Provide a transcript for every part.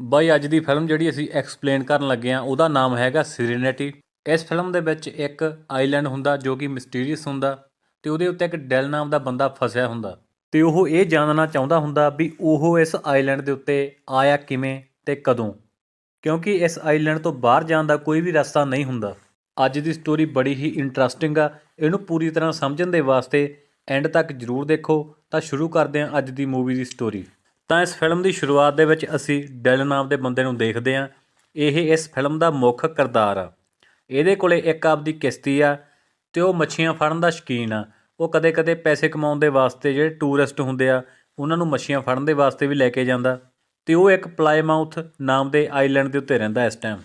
ਬਾਈ, ਅੱਜ ਦੀ ਫਿਲਮ ਜਿਹੜੀ ਅਸੀਂ ਐਕਸਪਲੇਨ ਕਰਨ ਲੱਗੇ ਆ ਉਹਦਾ ਨਾਮ ਹੈਗਾ ਸਿਰੇਨਿਟੀ ਇਸ ਫਿਲਮ ਦੇ ਵਿੱਚ ਇੱਕ ਆਈਲੈਂਡ ਹੁੰਦਾ ਜੋ ਕਿ ਮਿਸਟੀਰੀਅਸ ਹੁੰਦਾ ਤੇ ਉਹਦੇ ਉੱਤੇ ਇੱਕ ਡੈਲ ਨਾਮ ਦਾ ਬੰਦਾ ਫਸਿਆ ਹੁੰਦਾ। ਤੇ ਉਹ ਇਹ ਜਾਣਨਾ ਚਾਹੁੰਦਾ ਹੁੰਦਾ ਵੀ ਉਹ ਇਸ ਆਈਲੈਂਡ ਦੇ ਉੱਤੇ ਆਇਆ ਕਿਵੇਂ ਤੇ ਕਦੋਂ। ਕਿਉਂਕਿ ਇਸ ਆਈਲੈਂਡ ਤੋਂ ਬਾਹਰ ਜਾਣ ਦਾ ਕੋਈ ਵੀ ਰਸਤਾ ਨਹੀਂ ਹੁੰਦਾ। ਅੱਜ ਦੀ ਸਟੋਰੀ ਬੜੀ ਹੀ ਇੰਟਰਸਟਿੰਗ ਆ। ਇਹਨੂੰ ਪੂਰੀ ਤਰ੍ਹਾਂ ਸਮਝਣ ਦੇ ਵਾਸਤੇ ਐਂਡ ਤੱਕ ਜਰੂਰ ਦੇਖੋ। ਤਾਂ ਸ਼ੁਰੂ ਕਰਦੇ ਹਾਂ ਅੱਜ ਦੀ ਮੂਵੀ ਦੀ ਸਟੋਰੀ ਤਾਂ ਇਸ ਫਿਲਮ ਦੀ ਸ਼ੁਰੂਆਤ ਦੇ ਵਿੱਚ ਅਸੀਂ ਡੈਲ ਨਾਮ ਦੇ ਬੰਦੇ ਨੂੰ ਦੇਖਦੇ ਹਾਂ। ਇਹ ਇਸ ਫਿਲਮ ਦਾ ਮੁੱਖ ਕਿਰਦਾਰ ਆ। ਇਹਦੇ ਕੋਲੇ ਇੱਕ ਆਪਦੀ ਕਿਸ਼ਤੀ ਆ ਤੇ ਉਹ ਮੱਛੀਆਂ ਫੜਨ ਦਾ ਸ਼ੌਕੀਨ ਆ। ਉਹ ਕਦੇ-ਕਦੇ ਪੈਸੇ ਕਮਾਉਣ ਦੇ ਵਾਸਤੇ ਜਿਹੜੇ ਟੂਰਿਸਟ ਹੁੰਦੇ ਆ, ਉਹਨਾਂ ਨੂੰ ਮੱਛੀਆਂ ਫੜਨ ਦੇ ਵਾਸਤੇ ਵੀ ਲੈ ਕੇ ਜਾਂਦਾ ਤੇ ਉਹ ਇੱਕ ਪਲਾਈਮਾਊਥ ਨਾਮ ਦੇ ਆਈਲੈਂਡ ਦੇ ਉੱਤੇ ਰਹਿੰਦਾ ਇਸ ਟਾਈਮ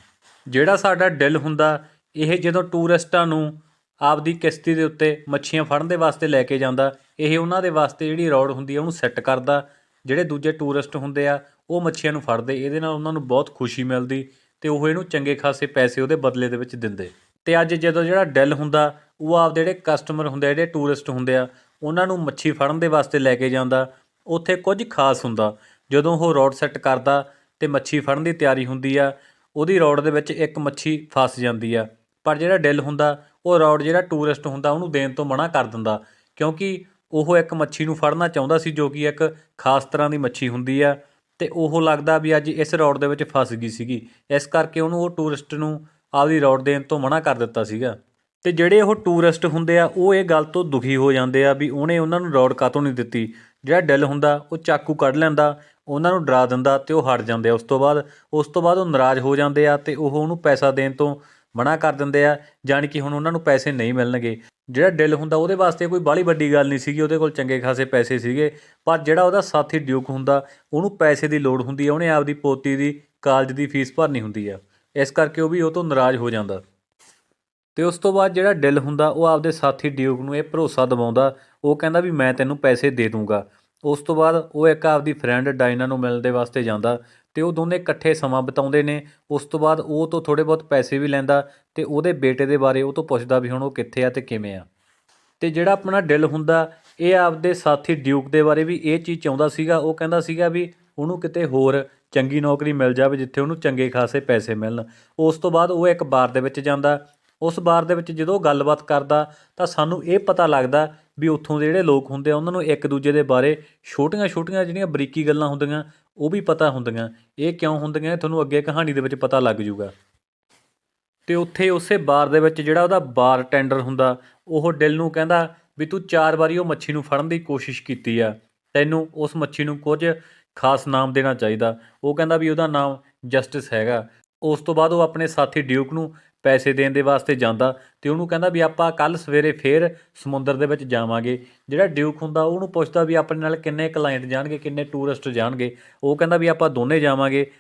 ਜਿਹੜਾ ਸਾਡਾ ਡਿਲ ਹੁੰਦਾ, ਇਹ ਜਦੋਂ ਟੂਰਿਸਟਾਂ ਨੂੰ ਆਪਦੀ ਕਿਸ਼ਤੀ ਦੇ ਉੱਤੇ ਮੱਛੀਆਂ ਫੜਨ ਦੇ ਵਾਸਤੇ ਲੈ ਕੇ ਜਾਂਦਾ, ਇਹ ਉਹਨਾਂ ਦੇ ਵਾਸਤੇ ਜਿਹੜੀ ਰੌਡ ਹੁੰਦੀ ਆ, ਉਹਨੂੰ ਸੈੱਟ ਕਰਦਾ ਜਿਹੜੇ ਦੂਜੇ ਟੂਰਿਸਟ ਹੁੰਦੇ ਆ, ਉਹ ਮੱਛੀਆਂ ਨੂੰ ਫੜਦੇ, ਇਹਦੇ ਨਾਲ ਉਹਨਾਂ ਨੂੰ ਬਹੁਤ ਖੁਸ਼ੀ ਮਿਲਦੀ ਅਤੇ ਉਹ ਇਹਨੂੰ ਚੰਗੇ ਖਾਸੇ ਪੈਸੇ ਉਹਦੇ ਬਦਲੇ ਦੇ ਵਿੱਚ ਦਿੰਦੇ। ਅਤੇ ਅੱਜ ਜਦੋਂ ਜਿਹੜਾ ਡਿਲ ਹੁੰਦਾ, ਉਹ ਆਪਦੇ ਜਿਹੜੇ ਕਸਟਮਰ ਹੁੰਦੇ ਆ, ਜਿਹੜੇ ਟੂਰਿਸਟ ਹੁੰਦੇ ਆ, ਉਹਨਾਂ ਨੂੰ ਮੱਛੀ ਫੜਨ ਦੇ ਵਾਸਤੇ ਲੈ ਕੇ ਜਾਂਦਾ, ਉੱਥੇ ਕੁਝ ਖਾਸ ਹੁੰਦਾ। ਜਦੋਂ ਉਹ ਰੋਡ ਸੈੱਟ ਕਰਦਾ ਅਤੇ ਮੱਛੀ ਫੜਨ ਦੀ ਤਿਆਰੀ ਹੁੰਦੀ ਆ, ਉਹਦੀ ਰੋਡ ਦੇ ਵਿੱਚ ਇੱਕ ਮੱਛੀ ਫਸ ਜਾਂਦੀ ਆ। ਪਰ ਜਿਹੜਾ ਡਿਲ ਹੁੰਦਾ, ਉਹ ਰੋਡ ਜਿਹੜਾ ਟੂਰਿਸਟ ਹੁੰਦਾ, ਉਹਨੂੰ ਦੇਣ ਤੋਂ ਮਨਾ ਕਰ ਦਿੰਦਾ, ਕਿਉਂਕਿ ਉਹ ਇੱਕ ਮੱਛੀ ਨੂੰ ਫੜਨਾ ਚਾਹੁੰਦਾ ਸੀ ਜੋ ਕਿ ਇੱਕ ਖਾਸ ਤਰ੍ਹਾਂ ਦੀ ਮੱਛੀ ਹੁੰਦੀ ਆ, ਤੇ ਉਹ ਲੱਗਦਾ ਵੀ ਅੱਜ ਇਸ ਰੋਡ ਦੇ ਵਿੱਚ ਫਸ ਗਈ ਸੀਗੀ। ਇਸ ਕਰਕੇ ਉਹਨੂੰ ਉਹ ਟੂਰਿਸਟ ਨੂੰ ਆਪਦੀ ਰੋਡ ਦੇਣ ਤੋਂ ਮਨਾ ਕਰ ਦਿੱਤਾ ਸੀਗਾ। ਤੇ ਜਿਹੜੇ ਉਹ ਟੂਰਿਸਟ ਹੁੰਦੇ ਆ, ਉਹ ਇਹ ਗੱਲ ਤੋਂ ਦੁਖੀ ਹੋ ਜਾਂਦੇ ਆ ਵੀ ਉਹਨੇ ਉਹਨਾਂ ਨੂੰ ਰੋਡ ਕਾਤੋਂ ਨਹੀਂ ਦਿੱਤੀ। ਜਿਹੜਾ ਡਿਲ ਹੁੰਦਾ, ਉਹ ਚਾਕੂ ਕੱਢ ਲੈਂਦਾ, ਉਹਨਾਂ ਨੂੰ ਡਰਾ ਦਿੰਦਾ ਤੇ ਉਹ ਹਟ ਜਾਂਦੇ ਆ। ਉਸ ਤੋਂ ਬਾਅਦ, ਉਸ ਤੋਂ ਬਾਅਦ ਉਹ ਨਾਰਾਜ਼ ਹੋ ਜਾਂਦੇ ਆ ਤੇ ਉਹ ਉਹਨੂੰ ਪੈਸਾ ਦੇਣ ਤੋਂ ਮਨਾ ਕਰ ਦਿੰਦੇ ਆ, ਜਾਣੀ ਕਿ ਹੁਣ ਉਹਨਾਂ ਨੂੰ ਪੈਸੇ ਨਹੀਂ ਮਿਲਣਗੇ। ਜਿਹੜਾ ਡਿਲ ਹੁੰਦਾ ਉਹਦੇ ਵਾਸਤੇ ਕੋਈ ਬਾਹਲੀ ਵੱਡੀ ਗੱਲ ਨਹੀਂ ਸੀਗੀ, ਉਹਦੇ ਕੋਲ ਚੰਗੇ ਖਾਸੇ ਪੈਸੇ ਸੀਗੇ, ਪਰ ਜਿਹੜਾ ਉਹਦਾ ਸਾਥੀ ਡਿਊਕ ਹੁੰਦਾ, ਉਹਨੂੰ ਪੈਸੇ ਦੀ ਲੋੜ ਹੁੰਦੀ ਆ, ਉਹਨੇ ਆਪਦੀ ਪੋਤੀ ਦੀ ਕਾਲਜ ਦੀ ਫੀਸ ਭਰਨੀ ਹੁੰਦੀ ਆ। ਇਸ ਕਰਕੇ ਉਹ ਵੀ ਉਹ ਤੋਂ ਨਾਰਾਜ਼ ਹੋ ਜਾਂਦਾ। ਤੇ ਉਸ ਤੋਂ ਬਾਅਦ ਜਿਹੜਾ ਡਿਲ ਹੁੰਦਾ, ਉਹ ਆਪਦੇ ਸਾਥੀ ਡਿਊਕ ਨੂੰ ਇਹ ਭਰੋਸਾ ਦਿਵਾਉਂਦਾ, ਉਹ ਕਹਿੰਦਾ ਵੀ ਮੈਂ ਤੈਨੂੰ ਪੈਸੇ ਦੇ ਦੂੰਗਾ। ਉਸ ਤੋਂ ਬਾਅਦ ਉਹ ਇੱਕ ਆਪਦੀ ਫਰੈਂਡ ਡਾਇਨਾ ਨੂੰ ਮਿਲਣ ਦੇ ਵਾਸਤੇ ਜਾਂਦਾ ਅਤੇ ਉਹ ਦੋਨੇ ਇਕੱਠੇ ਸਮਾਂ ਬਿਤਾਉਂਦੇ ਨੇ। ਉਸ ਤੋਂ ਬਾਅਦ ਉਹ ਤੋਂ ਥੋੜ੍ਹੇ ਬਹੁਤ ਪੈਸੇ ਵੀ ਲੈਂਦਾ ਅਤੇ ਉਹਦੇ ਬੇਟੇ ਦੇ ਬਾਰੇ ਉਹ ਤੋਂ ਪੁੱਛਦਾ ਵੀ ਹੁਣ ਉਹ ਕਿੱਥੇ ਆ ਅਤੇ ਕਿਵੇਂ ਆ। ਅਤੇ ਜਿਹੜਾ ਆਪਣਾ ਡਿਲ ਹੁੰਦਾ, ਇਹ ਆਪਦੇ ਸਾਥੀ ਡਿਊਕ ਦੇ ਬਾਰੇ ਵੀ ਇਹ ਚੀਜ਼ ਚਾਹੁੰਦਾ ਸੀਗਾ। ਉਹ ਕਹਿੰਦਾ ਸੀਗਾ ਵੀ ਉਹਨੂੰ ਕਿਤੇ ਹੋਰ ਚੰਗੀ ਨੌਕਰੀ ਮਿਲ ਜਾਵੇ ਜਿੱਥੇ ਉਹਨੂੰ ਚੰਗੇ ਖਾਸੇ ਪੈਸੇ ਮਿਲਣ। ਉਸ ਤੋਂ ਬਾਅਦ ਉਹ ਇੱਕ ਬਾਰ ਦੇ ਵਿੱਚ ਜਾਂਦਾ। ਉਸ ਬਾਰ ਦੇ ਵਿੱਚ ਜਦੋਂ ਗੱਲਬਾਤ ਕਰਦਾ ਤਾਂ ਸਾਨੂੰ ਇਹ ਪਤਾ ਲੱਗਦਾ ਵੀ ਉੱਥੋਂ ਦੇ ਜਿਹੜੇ ਲੋਕ ਹੁੰਦੇ ਆ, ਉਹਨਾਂ ਨੂੰ ਇੱਕ ਦੂਜੇ ਦੇ ਬਾਰੇ ਛੋਟੀਆਂ-ਛੋਟੀਆਂ ਜਿਹੜੀਆਂ ਬਰੀਕੀ ਗੱਲਾਂ ਹੁੰਦੀਆਂ, ਉਹ ਵੀ ਪਤਾ ਹੁੰਦੀਆਂ। ਇਹ ਕਿਉਂ ਹੁੰਦੀਆਂ ਤੁਹਾਨੂੰ ਅੱਗੇ ਕਹਾਣੀ ਦੇ ਵਿੱਚ ਪਤਾ ਲੱਗ ਜਾਊਗਾ। ਤੇ ਉੱਥੇ ਉਸੇ ਬਾਰ ਦੇ ਵਿੱਚ ਜਿਹੜਾ ਉਹਦਾ ਬਾਰ ਟੈਂਡਰ ਹੁੰਦਾ, ਉਹ ਡਿਲ ਨੂੰ ਕਹਿੰਦਾ ਵੀ ਤੂੰ ਚਾਰ ਵਾਰੀ ਉਹ ਮੱਛੀ ਨੂੰ ਫੜਨ ਦੀ ਕੋਸ਼ਿਸ਼ ਕੀਤੀ ਆ। ਤੈਨੂੰ ਉਸ ਮੱਛੀ ਨੂੰ ਕੁਝ ਖਾਸ ਨਾਮ ਦੇਣਾ ਚਾਹੀਦਾ। ਉਹ ਕਹਿੰਦਾ ਵੀ ਉਹਦਾ ਨਾਮ ਜਸਟਿਸ ਹੈਗਾ। ਉਸ ਤੋਂ ਬਾਅਦ ਉਹ ਆਪਣੇ ਸਾਥੀ ਡਿਊਕ ਨੂੰ ਪੈਸੇ ਦੇਣ ਦੇ ਵਾਸਤੇ ਜਾਂਦਾ ਅਤੇ ਉਹਨੂੰ ਕਹਿੰਦਾ ਵੀ ਆਪਾਂ ਕੱਲ੍ਹ ਸਵੇਰੇ ਫੇਰ ਸਮੁੰਦਰ ਦੇ ਵਿੱਚ ਜਾਵਾਂਗੇ। ਜਿਹੜਾ ਡਿਊਕ ਹੁੰਦਾ ਉਹਨੂੰ ਪੁੱਛਦਾ ਵੀ ਆਪਣੇ ਨਾਲ ਕਿੰਨੇ ਕਲਾਇੰਟ ਜਾਣਗੇ, ਕਿੰਨੇ ਟੂਰਿਸਟ ਜਾਣਗੇ। ਉਹ ਕਹਿੰਦਾ ਵੀ ਆਪਾਂ ਦੋਨੇ ਜਾਵਾਂਗੇ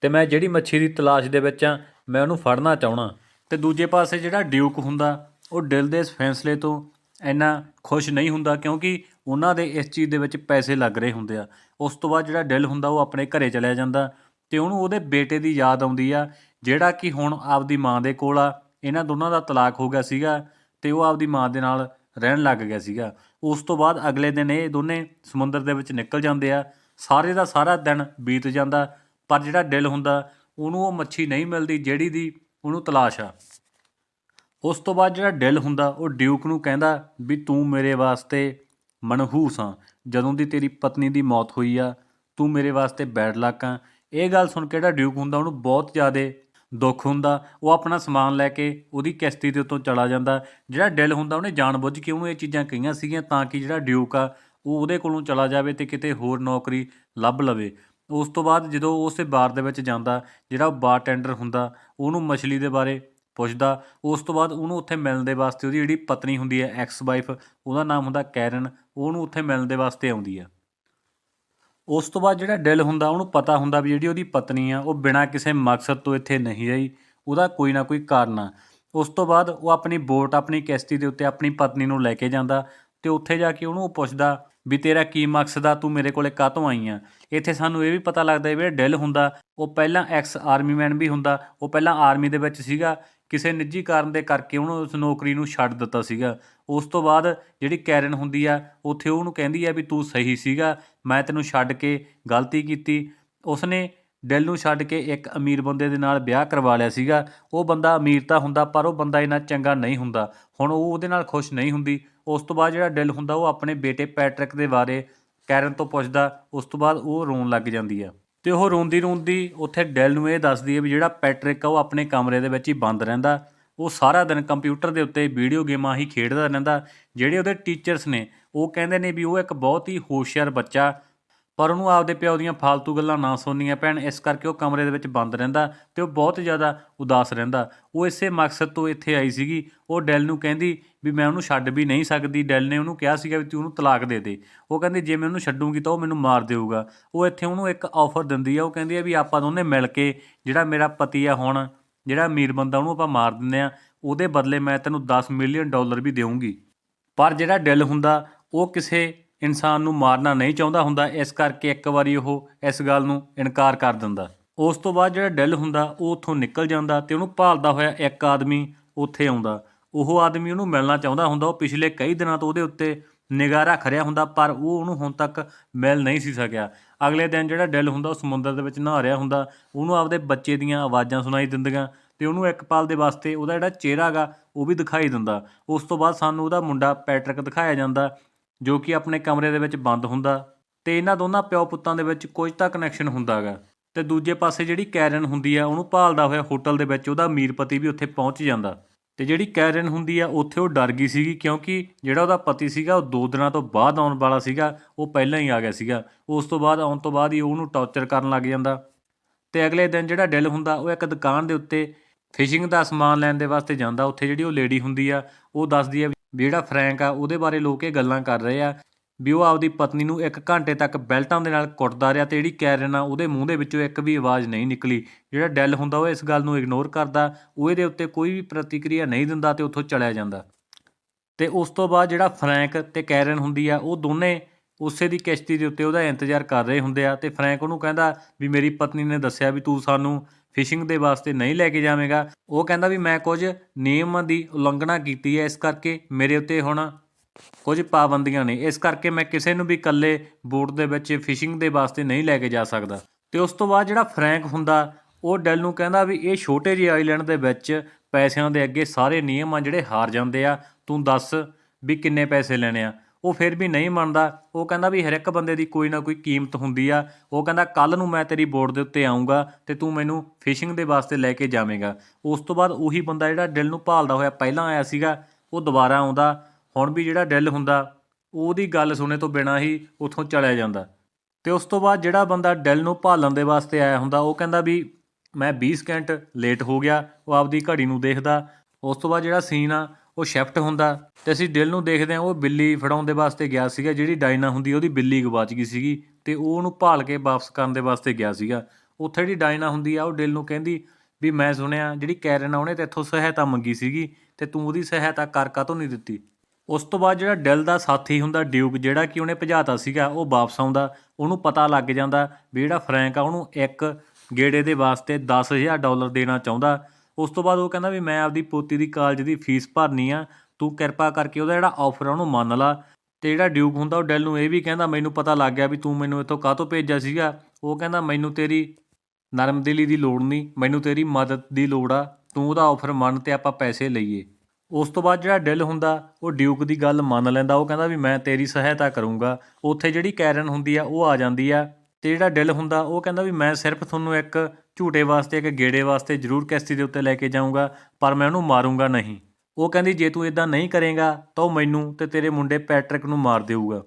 ਤੇ ਮੈਂ ਜਿਹੜੀ ਮੱਛੀ ਦੀ ਤਲਾਸ਼ ਦੇ ਵਿੱਚ ਆ ਮੈਂ ਉਹਨੂੰ ਫੜਨਾ ਚਾਹਣਾ ਤੇ ਦੂਜੇ ਪਾਸੇ ਜਿਹੜਾ ਡਿਊਕ ਹੁੰਦਾ, ਉਹ ਦਿਲ ਦੇ ਇਸ ਫੈਸਲੇ ਤੋਂ ਇੰਨਾ ਖੁਸ਼ ਨਹੀਂ ਹੁੰਦਾ ਕਿਉਂਕਿ ਉਹਨਾਂ ਦੇ ਇਸ ਚੀਜ਼ ਦੇ ਵਿੱਚ ਪੈਸੇ ਲੱਗ ਰਹੇ ਹੁੰਦੇ ਆ। ਉਸ ਤੋਂ ਬਾਅਦ ਜਿਹੜਾ ਦਿਲ ਹੁੰਦਾ ਉਹ ਆਪਣੇ ਘਰੇ ਚਲਿਆ ਜਾਂਦਾ ਤੇ ਉਹਨੂੰ ਉਹਦੇ ਬੇਟੇ ਦੀ ਯਾਦ ਆਉਂਦੀ ਆ ਜਿਹੜਾ ਕਿ ਹੁਣ ਆਪਦੀ ਮਾਂ ਦੇ ਕੋਲ ਆ, ਇਹਨਾਂ ਦੋਨਾਂ ਦਾ ਤਲਾਕ ਹੋ ਗਿਆ ਸੀਗਾ ਤੇ ਉਹ ਆਪਦੀ ਮਾਂ ਦੇ ਨਾਲ ਰਹਿਣ ਲੱਗ ਗਿਆ ਸੀਗਾ। ਉਸ ਤੋਂ ਬਾਅਦ ਅਗਲੇ ਦਿਨ ਇਹ ਦੋਨੇ ਸਮੁੰਦਰ ਦੇ ਵਿੱਚ ਨਿਕਲ ਜਾਂਦੇ ਆ। ਸਾਰੇ ਦਾ ਸਾਰਾ ਦਿਨ ਬੀਤ ਜਾਂਦਾ, ਪਰ ਜਿਹੜਾ ਦਿਲ ਹੁੰਦਾ, ਉਹਨੂੰ ਉਹ ਮੱਛੀ ਨਹੀਂ ਮਿਲਦੀ ਜਿਹੜੀ ਦੀ ਉਹਨੂੰ ਤਲਾਸ਼ ਆ। ਉਸ ਤੋਂ ਬਾਅਦ ਜਿਹੜਾ ਡਿਲ ਹੁੰਦਾ, ਉਹ ਡਿਊਕ ਨੂੰ ਕਹਿੰਦਾ ਵੀ ਤੂੰ ਮੇਰੇ ਵਾਸਤੇ ਮਨਹੂਸ ਆ। ਜਦੋਂ ਦੀ ਤੇਰੀ ਪਤਨੀ ਦੀ ਮੌਤ ਹੋਈ ਆ, ਤੂੰ ਮੇਰੇ ਵਾਸਤੇ ਬੈਡ ਲੱਕ ਆ। ਇਹ ਗੱਲ ਸੁਣ ਕੇ ਜਿਹੜਾ ਡਿਊਕ ਹੁੰਦਾ, ਉਹਨੂੰ ਬਹੁਤ ਜ਼ਿਆਦਾ ਦੁੱਖ ਹੁੰਦਾ, ਉਹ ਆਪਣਾ ਸਮਾਨ ਲੈ ਕੇ ਉਹਦੀ ਕਿਸ਼ਤੀ ਦੇ ਉੱਤੋਂ ਚਲਾ ਜਾਂਦਾ। ਜਿਹੜਾ ਡਿਲ ਹੁੰਦਾ ਉਹਨੇ ਜਾਣਬੁੱਝ ਕੇ ਉਹਨੂੰ ਇਹ ਚੀਜ਼ਾਂ ਕਹੀਆਂ ਸੀਗੀਆਂ ਤਾਂ ਕਿ ਜਿਹੜਾ ਡਿਊਕ ਆ, ਉਹ ਉਹਦੇ ਕੋਲੋਂ ਚਲਾ ਜਾਵੇ ਤੇ ਕਿਤੇ ਹੋਰ ਨੌਕਰੀ ਲੱਭ ਲਵੇ। ਉਸ ਤੋਂ ਬਾਅਦ ਜਦੋਂ ਉਹ ਉਸੇ ਬਾਰ ਦੇ ਵਿੱਚ ਜਾਂਦਾ, ਜਿਹੜਾ ਉਹ ਬਾਰ ਟੈਂਡਰ ਹੁੰਦਾ, ਉਹਨੂੰ ਮਛਲੀ ਦੇ ਬਾਰੇ ਪੁੱਛਦਾ, ਉਸ ਤੋਂ ਬਾਅਦ ਉਹਨੂੰ ਉੱਥੇ ਮਿਲਣ ਦੇ ਵਾਸਤੇ ਉਹਦੀ ਜਿਹੜੀ ਪਤਨੀ ਹੁੰਦੀ ਹੈ ਐਕਸ ਵਾਈਫ ਉਹਦਾ ਨਾਮ ਹੁੰਦਾ ਕੈਰਨ, ਉਹਨੂੰ ਉੱਥੇ ਮਿਲਣ ਦੇ ਵਾਸਤੇ ਆਉਂਦੀ ਆ ਉਸ ਤੋਂ ਬਾਅਦ ਜਿਹੜਾ ਡਿਲ ਹੁੰਦਾ, ਉਹਨੂੰ ਪਤਾ ਹੁੰਦਾ ਵੀ ਜਿਹੜੀ ਉਹਦੀ ਪਤਨੀ ਆ, ਉਹ ਬਿਨਾਂ ਕਿਸੇ ਮਕਸਦ ਤੋਂ ਇੱਥੇ ਨਹੀਂ ਆਈ। ਉਹਦਾ ਕੋਈ ਨਾ ਕੋਈ ਕਾਰਨ ਆ। ਉਸ ਤੋਂ ਬਾਅਦ ਉਹ ਆਪਣੀ ਬੋਟ, ਆਪਣੀ ਕਿਸ਼ਤੀ ਦੇ ਉੱਤੇ ਆਪਣੀ ਪਤਨੀ ਨੂੰ ਲੈ ਕੇ ਜਾਂਦਾ ਤੇ ਉੱਥੇ ਜਾ ਕੇ ਉਹਨੂੰ ਉਹ ਪੁੱਛਦਾ ਵੀ ਤੇਰਾ ਕੀ ਮਕਸਦ ਆ? ਤੂੰ ਮੇਰੇ ਕੋਲੇ ਕਾਹਤੋਂ ਆਈ ਆ? ਇੱਥੇ ਸਾਨੂੰ ਇਹ ਵੀ ਪਤਾ ਲੱਗਦਾ ਵੀ ਜਿਹੜਾ ਡਿਲ ਹੁੰਦਾ, ਉਹ ਪਹਿਲਾਂ ਐਕਸ ਆਰਮੀ ਮੈਨ ਵੀ ਹੁੰਦਾ, ਉਹ ਪਹਿਲਾਂ ਆਰਮੀ ਦੇ ਵਿੱਚ ਸੀਗਾ। ਕਿਸੇ ਨਿੱਜੀ ਕਾਰਨ ਦੇ ਕਰਕੇ ਉਹਨੂੰ ਉਸ ਨੌਕਰੀ ਨੂੰ ਛੱਡ ਦਿੱਤਾ ਸੀਗਾ। ਉਸ ਤੋਂ ਬਾਅਦ ਜਿਹੜੀ ਕੈਰਨ ਹੁੰਦੀ ਆ, ਉੱਥੇ ਉਹਨੂੰ ਕਹਿੰਦੀ ਆ ਵੀ ਤੂੰ ਸਹੀ ਸੀਗਾ, ਮੈਂ ਤੈਨੂੰ ਛੱਡ ਕੇ ਗਲਤੀ ਕੀਤੀ। ਉਸਨੇ ਡੈਲ ਨੂੰ ਛੱਡ ਕੇ ਇੱਕ ਅਮੀਰ ਬੰਦੇ ਦੇ ਨਾਲ ਵਿਆਹ ਕਰਵਾ ਲਿਆ ਸੀਗਾ। ਉਹ ਬੰਦਾ ਅਮੀਰ ਤਾਂ ਹੁੰਦਾ, ਪਰ ਉਹ ਬੰਦਾ ਇੰਨਾ ਚੰਗਾ ਨਹੀਂ ਹੁੰਦਾ। ਹੁਣ ਉਹ ਉਹਦੇ ਨਾਲ ਖੁਸ਼ ਨਹੀਂ ਹੁੰਦੀ। ਉਸ ਤੋਂ ਬਾਅਦ ਜਿਹੜਾ ਡੈਲ ਹੁੰਦਾ, ਉਹ ਆਪਣੇ ਬੇਟੇ ਪੈਟਰਿਕ ਦੇ ਬਾਰੇ ਕੈਰਨ ਤੋਂ ਪੁੱਛਦਾ। ਉਸ ਤੋਂ ਬਾਅਦ ਉਹ ਰੋਣ ਲੱਗ ਜਾਂਦੀ ਆ। ਤੇ ਉਹ ਰੋਂਦੀ ਰੋਂਦੀ ਉੱਥੇ ਡੈਲ ਨੂੰ ਇਹ ਦੱਸਦੀ ਹੈ ਵੀ ਜਿਹੜਾ ਪੈਟਰਿਕ ਆ, ਉਹ ਆਪਣੇ ਕਮਰੇ ਦੇ ਵਿੱਚ ਹੀ ਬੰਦ ਰਹਿੰਦਾ। ਉਹ ਸਾਰਾ ਦਿਨ ਕੰਪਿਊਟਰ ਦੇ ਉੱਤੇ ਵੀਡੀਓ ਗੇਮਾਂ ਹੀ ਖੇਡਦਾ ਰਹਿੰਦਾ, ਜਿਹੜੇ ਉਹਦੇ ਟੀਚਰਸ ਨੇ, ਉਹ ਕਹਿੰਦੇ ਨੇ ਵੀ ਉਹ ਇੱਕ ਬਹੁਤ ਹੀ ਹੋਸ਼ਿਆਰ ਬੱਚਾ, ਪਰ ਉਹਨੂੰ ਆਪਦੇ ਪਿਓ ਦੀਆਂ ਫालतू ਗੱਲਾਂ ਨਾ ਸੁਣਨੀਆਂ ਪੈਣ, ਇਸ ਕਰਕੇ ਉਹ ਕਮਰੇ ਦੇ ਵਿੱਚ ਬੰਦ ਰਹਿੰਦਾ ਤੇ ਉਹ ਬਹੁਤ ਜ਼ਿਆਦਾ ਉਦਾਸ ਰਹਿੰਦਾ। ਉਹ ਇਸੇ ਮਕਸਦ ਤੋਂ ਇੱਥੇ ਆਈ ਸੀਗੀ। ਉਹ ਡੈਲ ਨੂੰ ਕਹਿੰਦੀ ਵੀ ਮੈਂ ਉਹਨੂੰ ਛੱਡ ਵੀ ਨਹੀਂ ਸਕਦੀ। ਡੈਲ ਨੇ ਉਹਨੂੰ ਕਿਹਾ ਸੀਗਾ ਵੀ ਤੂੰ ਉਹਨੂੰ ਤਲਾਕ ਦੇ ਦੇ। ਉਹ ਕਹਿੰਦੀ, ਜੇ ਮੈਂ ਉਹਨੂੰ ਛੱਡੂੰਗੀ ਤਾਂ ਉਹ ਮੈਨੂੰ ਮਾਰ ਦੇਊਗਾ। ਉਹ ਇੱਥੇ ਉਹਨੂੰ ਇੱਕ ਆਫਰ ਦਿੰਦੀ ਆ। ਉਹ ਕਹਿੰਦੀ ਆ ਵੀ ਆਪਾਂ ਦੋਨੇ ਮਿਲ ਕੇ ਜਿਹੜਾ ਮੇਰਾ ਪਤੀ ਆ ਹੁਣ ਜਿਹੜਾ ਅਮੀਰ ਬੰਦਾ ਉਹਨੂੰ ਆਪਾਂ ਮਾਰ ਦਿੰਦੇ ਆ ਉਹਦੇ ਬਦਲੇ ਮੈਂ ਤੈਨੂੰ 10 ਮਿਲੀਅਨ ਡਾਲਰ ਵੀ ਦੇਵਾਂਗੀ ਪਰ ਜਿਹੜਾ ਡਿਲ ਹੁੰਦਾ, ਉਹ ਕਿਸੇ ਇਨਸਾਨ ਨੂੰ ਮਾਰਨਾ ਨਹੀਂ ਚਾਹੁੰਦਾ ਹੁੰਦਾ, ਇਸ ਕਰਕੇ ਇੱਕ ਵਾਰੀ ਉਹ ਇਸ ਗੱਲ ਨੂੰ ਇਨਕਾਰ ਕਰ ਦਿੰਦਾ। ਉਸ ਤੋਂ ਬਾਅਦ ਜਿਹੜਾ ਡਿਲ ਹੁੰਦਾ, ਉਹ ਉੱਥੋਂ ਨਿਕਲ ਜਾਂਦਾ ਤੇ ਉਹਨੂੰ ਭਾਲਦਾ ਹੋਇਆ ਇੱਕ ਆਦਮੀ ਉੱਥੇ ਆਉਂਦਾ। ਉਹ ਆਦਮੀ ਉਹਨੂੰ ਮਿਲਣਾ ਚਾਹੁੰਦਾ ਹੁੰਦਾ, ਉਹ ਪਿਛਲੇ ਕਈ ਦਿਨਾਂ ਤੋਂ ਉਹਦੇ ਉੱਤੇ ਨਿਗਾਹ ਰੱਖ ਰਿਹਾ ਹੁੰਦਾ, ਪਰ ਉਹ ਉਹਨੂੰ ਹੁਣ ਤੱਕ ਮਿਲ ਨਹੀਂ ਸੀ ਸਕਿਆ। ਅਗਲੇ ਦਿਨ ਜਿਹੜਾ ਡਿਲ ਹੁੰਦਾ, ਉਹ ਸਮੁੰਦਰ ਦੇ ਵਿੱਚ ਨਹਾ ਰਿਹਾ ਹੁੰਦਾ। ਉਹਨੂੰ ਆਪਦੇ ਬੱਚੇ ਦੀਆਂ ਆਵਾਜ਼ਾਂ ਸੁਣਾਈ ਦਿੰਦੀਆਂ ਤੇ ਉਹਨੂੰ ਇੱਕ ਪਲ ਦੇ ਵਾਸਤੇ ਉਹਦਾ ਜਿਹੜਾ ਚਿਹਰਾ ਹੈਗਾ ਉਹ ਵੀ ਦਿਖਾਈ ਦਿੰਦਾ। ਉਸ ਤੋਂ ਬਾਅਦ ਸਾਨੂੰ ਉਹਦਾ ਮੁੰਡਾ ਪੈਟਰਿਕ ਦਿਖਾਇਆ ਜਾਂਦਾ, ਜੋ ਕਿ ਆਪਣੇ ਕਮਰੇ ਦੇ ਵਿੱਚ ਬੰਦ ਹੁੰਦਾ ਤੇ ਇਹਨਾਂ ਦੋਨਾਂ ਪਿਓ ਪੁੱਤਾਂ ਦੇ ਵਿੱਚ ਕੁਝ ਤਾਂ ਕਨੈਕਸ਼ਨ ਹੁੰਦਾ ਹੈਗਾ ਤੇ ਦੂਜੇ ਪਾਸੇ ਜਿਹੜੀ ਕੈਰਨ ਹੁੰਦੀ ਆ, ਉਹਨੂੰ ਭਾਲਦਾ ਹੋਇਆ ਹੋਟਲ ਦੇ ਵਿੱਚ ਉਹਦਾ ਅਮੀਰ ਪਤੀ ਵੀ ਉੱਥੇ ਪਹੁੰਚ ਜਾਂਦਾ। ਤੇ ਜਿਹੜੀ ਕੈਰਨ ਹੁੰਦੀ ਆ, ਉੱਥੇ ਉਹ ਡਰ ਗਈ ਸੀਗੀ ਕਿਉਂਕਿ ਜਿਹੜਾ ਉਹਦਾ ਪਤੀ ਸੀਗਾ, ਉਹ ਦੋ ਦਿਨਾਂ ਤੋਂ ਬਾਅਦ ਆਉਣ ਵਾਲਾ ਸੀਗਾ, ਉਹ ਪਹਿਲਾਂ ਹੀ ਆ ਗਿਆ ਸੀਗਾ। ਉਸ ਤੋਂ ਬਾਅਦ, ਆਉਣ ਤੋਂ ਬਾਅਦ ਹੀ ਉਹਨੂੰ ਟੌਰਚਰ ਕਰਨ ਲੱਗ ਜਾਂਦਾ। ਤੇ ਅਗਲੇ ਦਿਨ ਜਿਹੜਾ ਡਿਲ ਹੁੰਦਾ, ਉਹ ਇੱਕ ਦੁਕਾਨ ਦੇ ਉੱਤੇ ਫਿਸ਼ਿੰਗ ਦਾ ਸਮਾਨ ਲੈਣ ਦੇ ਵਾਸਤੇ ਜਾਂਦਾ। ਉੱਥੇ ਜਿਹੜੀ ਉਹ ਲੇਡੀ ਹੁੰਦੀ ਆ, ਉਹ ਦੱਸਦੀ ਆ ਵੀ ਜਿਹੜਾ ਫਰੈਂਕ ਆ, ਉਹਦੇ ਬਾਰੇ ਲੋਕ ਇਹ ਗੱਲਾਂ ਕਰ ਰਹੇ ਆ ਵੀ ਉਹ ਆਪਦੀ ਪਤਨੀ ਨੂੰ ਇੱਕ ਘੰਟੇ ਤੱਕ ਬੈਲਟਾਂ ਦੇ ਨਾਲ ਕੁੱਟਦਾ ਰਿਹਾ ਤੇ ਜਿਹੜੀ ਕੈਰਨ ਆ ਉਹਦੇ ਮੂੰਹ ਦੇ ਵਿੱਚੋਂ ਇੱਕ ਵੀ ਆਵਾਜ਼ ਨਹੀਂ ਨਿਕਲੀ। ਜਿਹੜਾ ਡੈਲ ਹੁੰਦਾ, ਉਹ ਇਸ ਗੱਲ ਨੂੰ ਇਗਨੋਰ ਕਰਦਾ, ਉਹ ਇਹਦੇ ਉੱਤੇ ਕੋਈ ਵੀ ਪ੍ਰਤੀਕਿਰਿਆ ਨਹੀਂ ਦਿੰਦਾ ਤੇ ਉੱਥੋਂ ਚਲਿਆ ਜਾਂਦਾ। ਤੇ ਉਸ ਤੋਂ ਬਾਅਦ ਜਿਹੜਾ ਫਰੈਂਕ ਤੇ ਕੈਰਨ ਹੁੰਦੀ ਆ, ਉਹ ਦੋਨੇ ਉਸੇ ਦੀ ਕਿਸ਼ਤੀ ਦੇ ਉੱਤੇ ਉਹਦਾ ਇੰਤਜ਼ਾਰ ਕਰ ਰਹੇ ਹੁੰਦੇ ਆ ਤੇ ਫਰੈਂਕ ਉਹਨੂੰ ਕਹਿੰਦਾ ਵੀ ਮੇਰੀ ਪਤਨੀ ਨੇ ਦੱਸਿਆ ਵੀ ਤੂੰ ਸਾਨੂੰ ਫਿਸ਼ਿੰਗ ਦੇ ਵਾਸਤੇ ਨਹੀਂ ਲੈ ਕੇ ਜਾਵੇਂਗਾ। ਉਹ ਕਹਿੰਦਾ ਵੀ ਮੈਂ ਕੁਝ ਨਿਯਮਾਂ ਦੀ ਉਲੰਘਣਾ ਕੀਤੀ ਹੈ, ਇਸ ਕਰਕੇ ਮੇਰੇ ਉੱਤੇ ਹੁਣ ਕੁਝ ਪਾਬੰਦੀਆਂ ਨੇ। ਇਸ ਕਰਕੇ ਮੈਂ ਕਿਸੇ ਨੂੰ ਵੀ ਇਕੱਲੇ ਬੋਟ ਦੇ ਵਿੱਚ ਫਿਸ਼ਿੰਗ ਦੇ ਵਾਸਤੇ ਨਹੀਂ ਲੈ ਕੇ ਜਾ ਸਕਦਾ। ਤੇ ਉਸ ਤੋਂ ਬਾਅਦ ਜਿਹੜਾ ਫਰੈਂਕ ਹੁੰਦਾ, ਉਹ ਡੈਲ ਨੂੰ ਕਹਿੰਦਾ ਵੀ ਇਹ ਛੋਟੇ ਜਿਹੇ ਆਈਲੈਂਡ ਦੇ ਵਿੱਚ ਪੈਸਿਆਂ ਦੇ ਅੱਗੇ ਸਾਰੇ ਨਿਯਮ ਆ ਜਿਹੜੇ ਹਾਰ ਜਾਂਦੇ ਆ, ਤੂੰ ਦੱਸ ਵੀ ਕਿੰਨੇ ਪੈਸੇ ਲੈਣੇ ਆ। ਉਹ ਫਿਰ ਵੀ ਨਹੀਂ ਮੰਨਦਾ। ਉਹ ਕਹਿੰਦਾ ਵੀ ਹਰ ਇੱਕ ਬੰਦੇ ਦੀ ਕੋਈ ਨਾ ਕੋਈ ਕੀਮਤ ਹੁੰਦੀ ਆ। ਉਹ ਕਹਿੰਦਾ ਕੱਲ ਨੂੰ ਮੈਂ ਤੇਰੀ ਬੋਟ ਦੇ ਉੱਤੇ ਆਉਂਗਾ ਤੇ ਤੂੰ ਮੈਨੂੰ ਫਿਸ਼ਿੰਗ ਦੇ ਵਾਸਤੇ ਲੈ ਕੇ ਜਾਵੇਂਗਾ। ਉਸ ਤੋਂ ਬਾਅਦ ਉਹੀ ਬੰਦਾ ਜਿਹੜਾ ਡਿਲ ਨੂੰ ਭਾਲਦਾ ਹੋਇਆ ਪਹਿਲਾਂ ਆਇਆ ਸੀਗਾ, ਉਹ ਦੁਬਾਰਾ ਆਉਂਦਾ। ਹੁਣ ਵੀ ਜਿਹੜਾ ਡਿੱਲ ਹੁੰਦਾ, ਉਹਦੀ ਗੱਲ ਸੁਣੇ ਤੋਂ ਬਿਨਾਂ ਹੀ ਉੱਥੋਂ ਚਲਿਆ ਜਾਂਦਾ। ਤੇ ਉਸ ਤੋਂ ਬਾਅਦ ਜਿਹੜਾ ਬੰਦਾ ਡਿੱਲ ਨੂੰ ਭਾਲਣ ਦੇ ਵਾਸਤੇ ਆਇਆ ਹੁੰਦਾ, ਉਹ ਕਹਿੰਦਾ ਵੀ ਮੈਂ 20 ਸਕਿੰਟ ਲੇਟ ਹੋ ਗਿਆ, ਉਹ ਆਪਦੀ ਘੜੀ ਨੂੰ ਦੇਖਦਾ। ਉਸ ਤੋਂ ਬਾਅਦ ਜਿਹੜਾ ਸੀਨ ਆ, ਉਹ ਸ਼ਿਫਟ ਹੁੰਦਾ ਤੇ ਅਸੀਂ ਡਿੱਲ ਨੂੰ ਦੇਖਦੇ ਹਾਂ, ਉਹ ਬਿੱਲੀ ਫੜਾਉਣ ਦੇ ਵਾਸਤੇ ਗਿਆ ਸੀਗਾ, ਜਿਹੜੀ ਡਾਇਨਾ ਹੁੰਦੀ ਉਹਦੀ ਬਿੱਲੀ ਗਵਾਚ ਗਈ ਸੀਗੀ ਤੇ ਉਹ ਉਹਨੂੰ ਭਾਲ ਕੇ ਵਾਪਸ ਕਰਨ ਦੇ ਵਾਸਤੇ ਗਿਆ ਸੀਗਾ। ਉੱਥੇ ਜਿਹੜੀ ਡਾਇਨਾ ਹੁੰਦੀ ਆ, ਉਹ ਡਿੱਲ ਨੂੰ ਕਹਿੰਦੀ ਵੀ ਮੈਂ ਸੁਣਿਆ ਜਿਹੜੀ ਕੈਰਨ ਆ, ਉਹਨੇ ਤੇਥੋਂ ਸਹਾਇਤਾ ਮੰਗੀ ਸੀਗੀ ਤੇ ਤੂੰ ਉਹਦੀ ਸਹਾਇਤਾ ਕਰ ਕਾਤੋਂ ਨਹੀਂ ਦਿੱਤੀ? ਉਸ ਤੋਂ ਬਾਅਦ ਜਿਹੜਾ ਡਿਲ ਦਾ ਸਾਥੀ ਹੁੰਦਾ, ਡਿਊਕ, ਜਿਹੜਾ ਕਿ ਉਹਨੇ ਭਜਾਤਾ ਸੀਗਾ, ਉਹ ਵਾਪਸ ਆਉਂਦਾ, ਉਹਨੂੰ ਪਤਾ ਲੱਗ ਜਾਂਦਾ ਵੀ ਜਿਹੜਾ ਫਰੈਂਕ ਆ, ਉਹਨੂੰ ਇੱਕ ਗੇੜੇ ਦੇ ਵਾਸਤੇ 10000 ਡਾਲਰ ਦੇਣਾ ਚਾਹੁੰਦਾ। ਉਸ ਤੋਂ ਬਾਅਦ ਉਹ ਕਹਿੰਦਾ ਵੀ ਮੈਂ ਆਪਦੀ ਪੋਤੀ ਦੀ ਕਾਲਜ ਦੀ ਫੀਸ ਭਰਨੀ ਆ, ਤੂੰ ਕਿਰਪਾ ਕਰਕੇ ਉਹਦਾ ਜਿਹੜਾ ਆਫਰ ਆ, ਉਹਨੂੰ ਮੰਨ ਲਾ। ਤੇ ਜਿਹੜਾ ਡਿਊਕ ਹੁੰਦਾ, ਉਹ ਡੈਲ ਨੂੰ ਇਹ ਵੀ ਕਹਿੰਦਾ, ਮੈਨੂੰ ਪਤਾ ਲੱਗ ਗਿਆ ਵੀ ਤੂੰ ਮੈਨੂੰ ਇੱਥੋਂ ਕਾਹ ਤੋਂ ਭੇਜਿਆ ਸੀਗਾ? ਉਹ ਕਹਿੰਦਾ, ਮੈਨੂੰ ਤੇਰੀ ਨਰਮਦਿਲੀ ਦੀ ਲੋੜ ਨਹੀਂ ਮੈਨੂੰ ਤੇਰੀ ਮਦਦ ਦੀ ਲੋੜ ਆ, ਤੂੰ ਉਹਦਾ ਆਫਰ ਮੰਨ ਤੇ ਆਪਾਂ ਪੈਸੇ ਲਈਏ। ਉਸ ਤੋਂ ਬਾਅਦ ਜਿਹੜਾ ਡਿਲ ਹੁੰਦਾ, ਉਹ ਡਿਊਕ ਦੀ ਗੱਲ ਮੰਨ ਲੈਂਦਾ। ਉਹ ਕਹਿੰਦਾ ਵੀ ਮੈਂ ਤੇਰੀ ਸਹਾਇਤਾ ਕਰੂੰਗਾ। ਉੱਥੇ ਜਿਹੜੀ ਕੈਰਨ ਹੁੰਦੀ ਆ, ਉਹ ਆ ਜਾਂਦੀ ਆ। ਤੇ ਜਿਹੜਾ ਡਿਲ ਹੁੰਦਾ, ਉਹ ਕਹਿੰਦਾ ਵੀ ਮੈਂ ਸਿਰਫ ਤੁਹਾਨੂੰ ਇੱਕ ਝੂਟੇ ਵਾਸਤੇ, ਇੱਕ ਗੇੜੇ ਵਾਸਤੇ ਜ਼ਰੂਰ ਕੈਸਤੀ ਦੇ ਉੱਤੇ ਲੈ ਕੇ ਜਾਊਂਗਾ, ਪਰ ਮੈਂ ਉਹਨੂੰ ਮਾਰੂੰਗਾ ਨਹੀਂ। ਉਹ ਕਹਿੰਦੀ, ਜੇ ਤੂੰ ਇਦਾਂ ਨਹੀਂ ਕਰੇਗਾ, ਤਾਂ ਉਹ ਮੈਨੂੰ ਤੇ ਤੇਰੇ ਮੁੰਡੇ ਪੈਟਰਿਕ ਨੂੰ ਮਾਰ ਦੇਊਗਾ।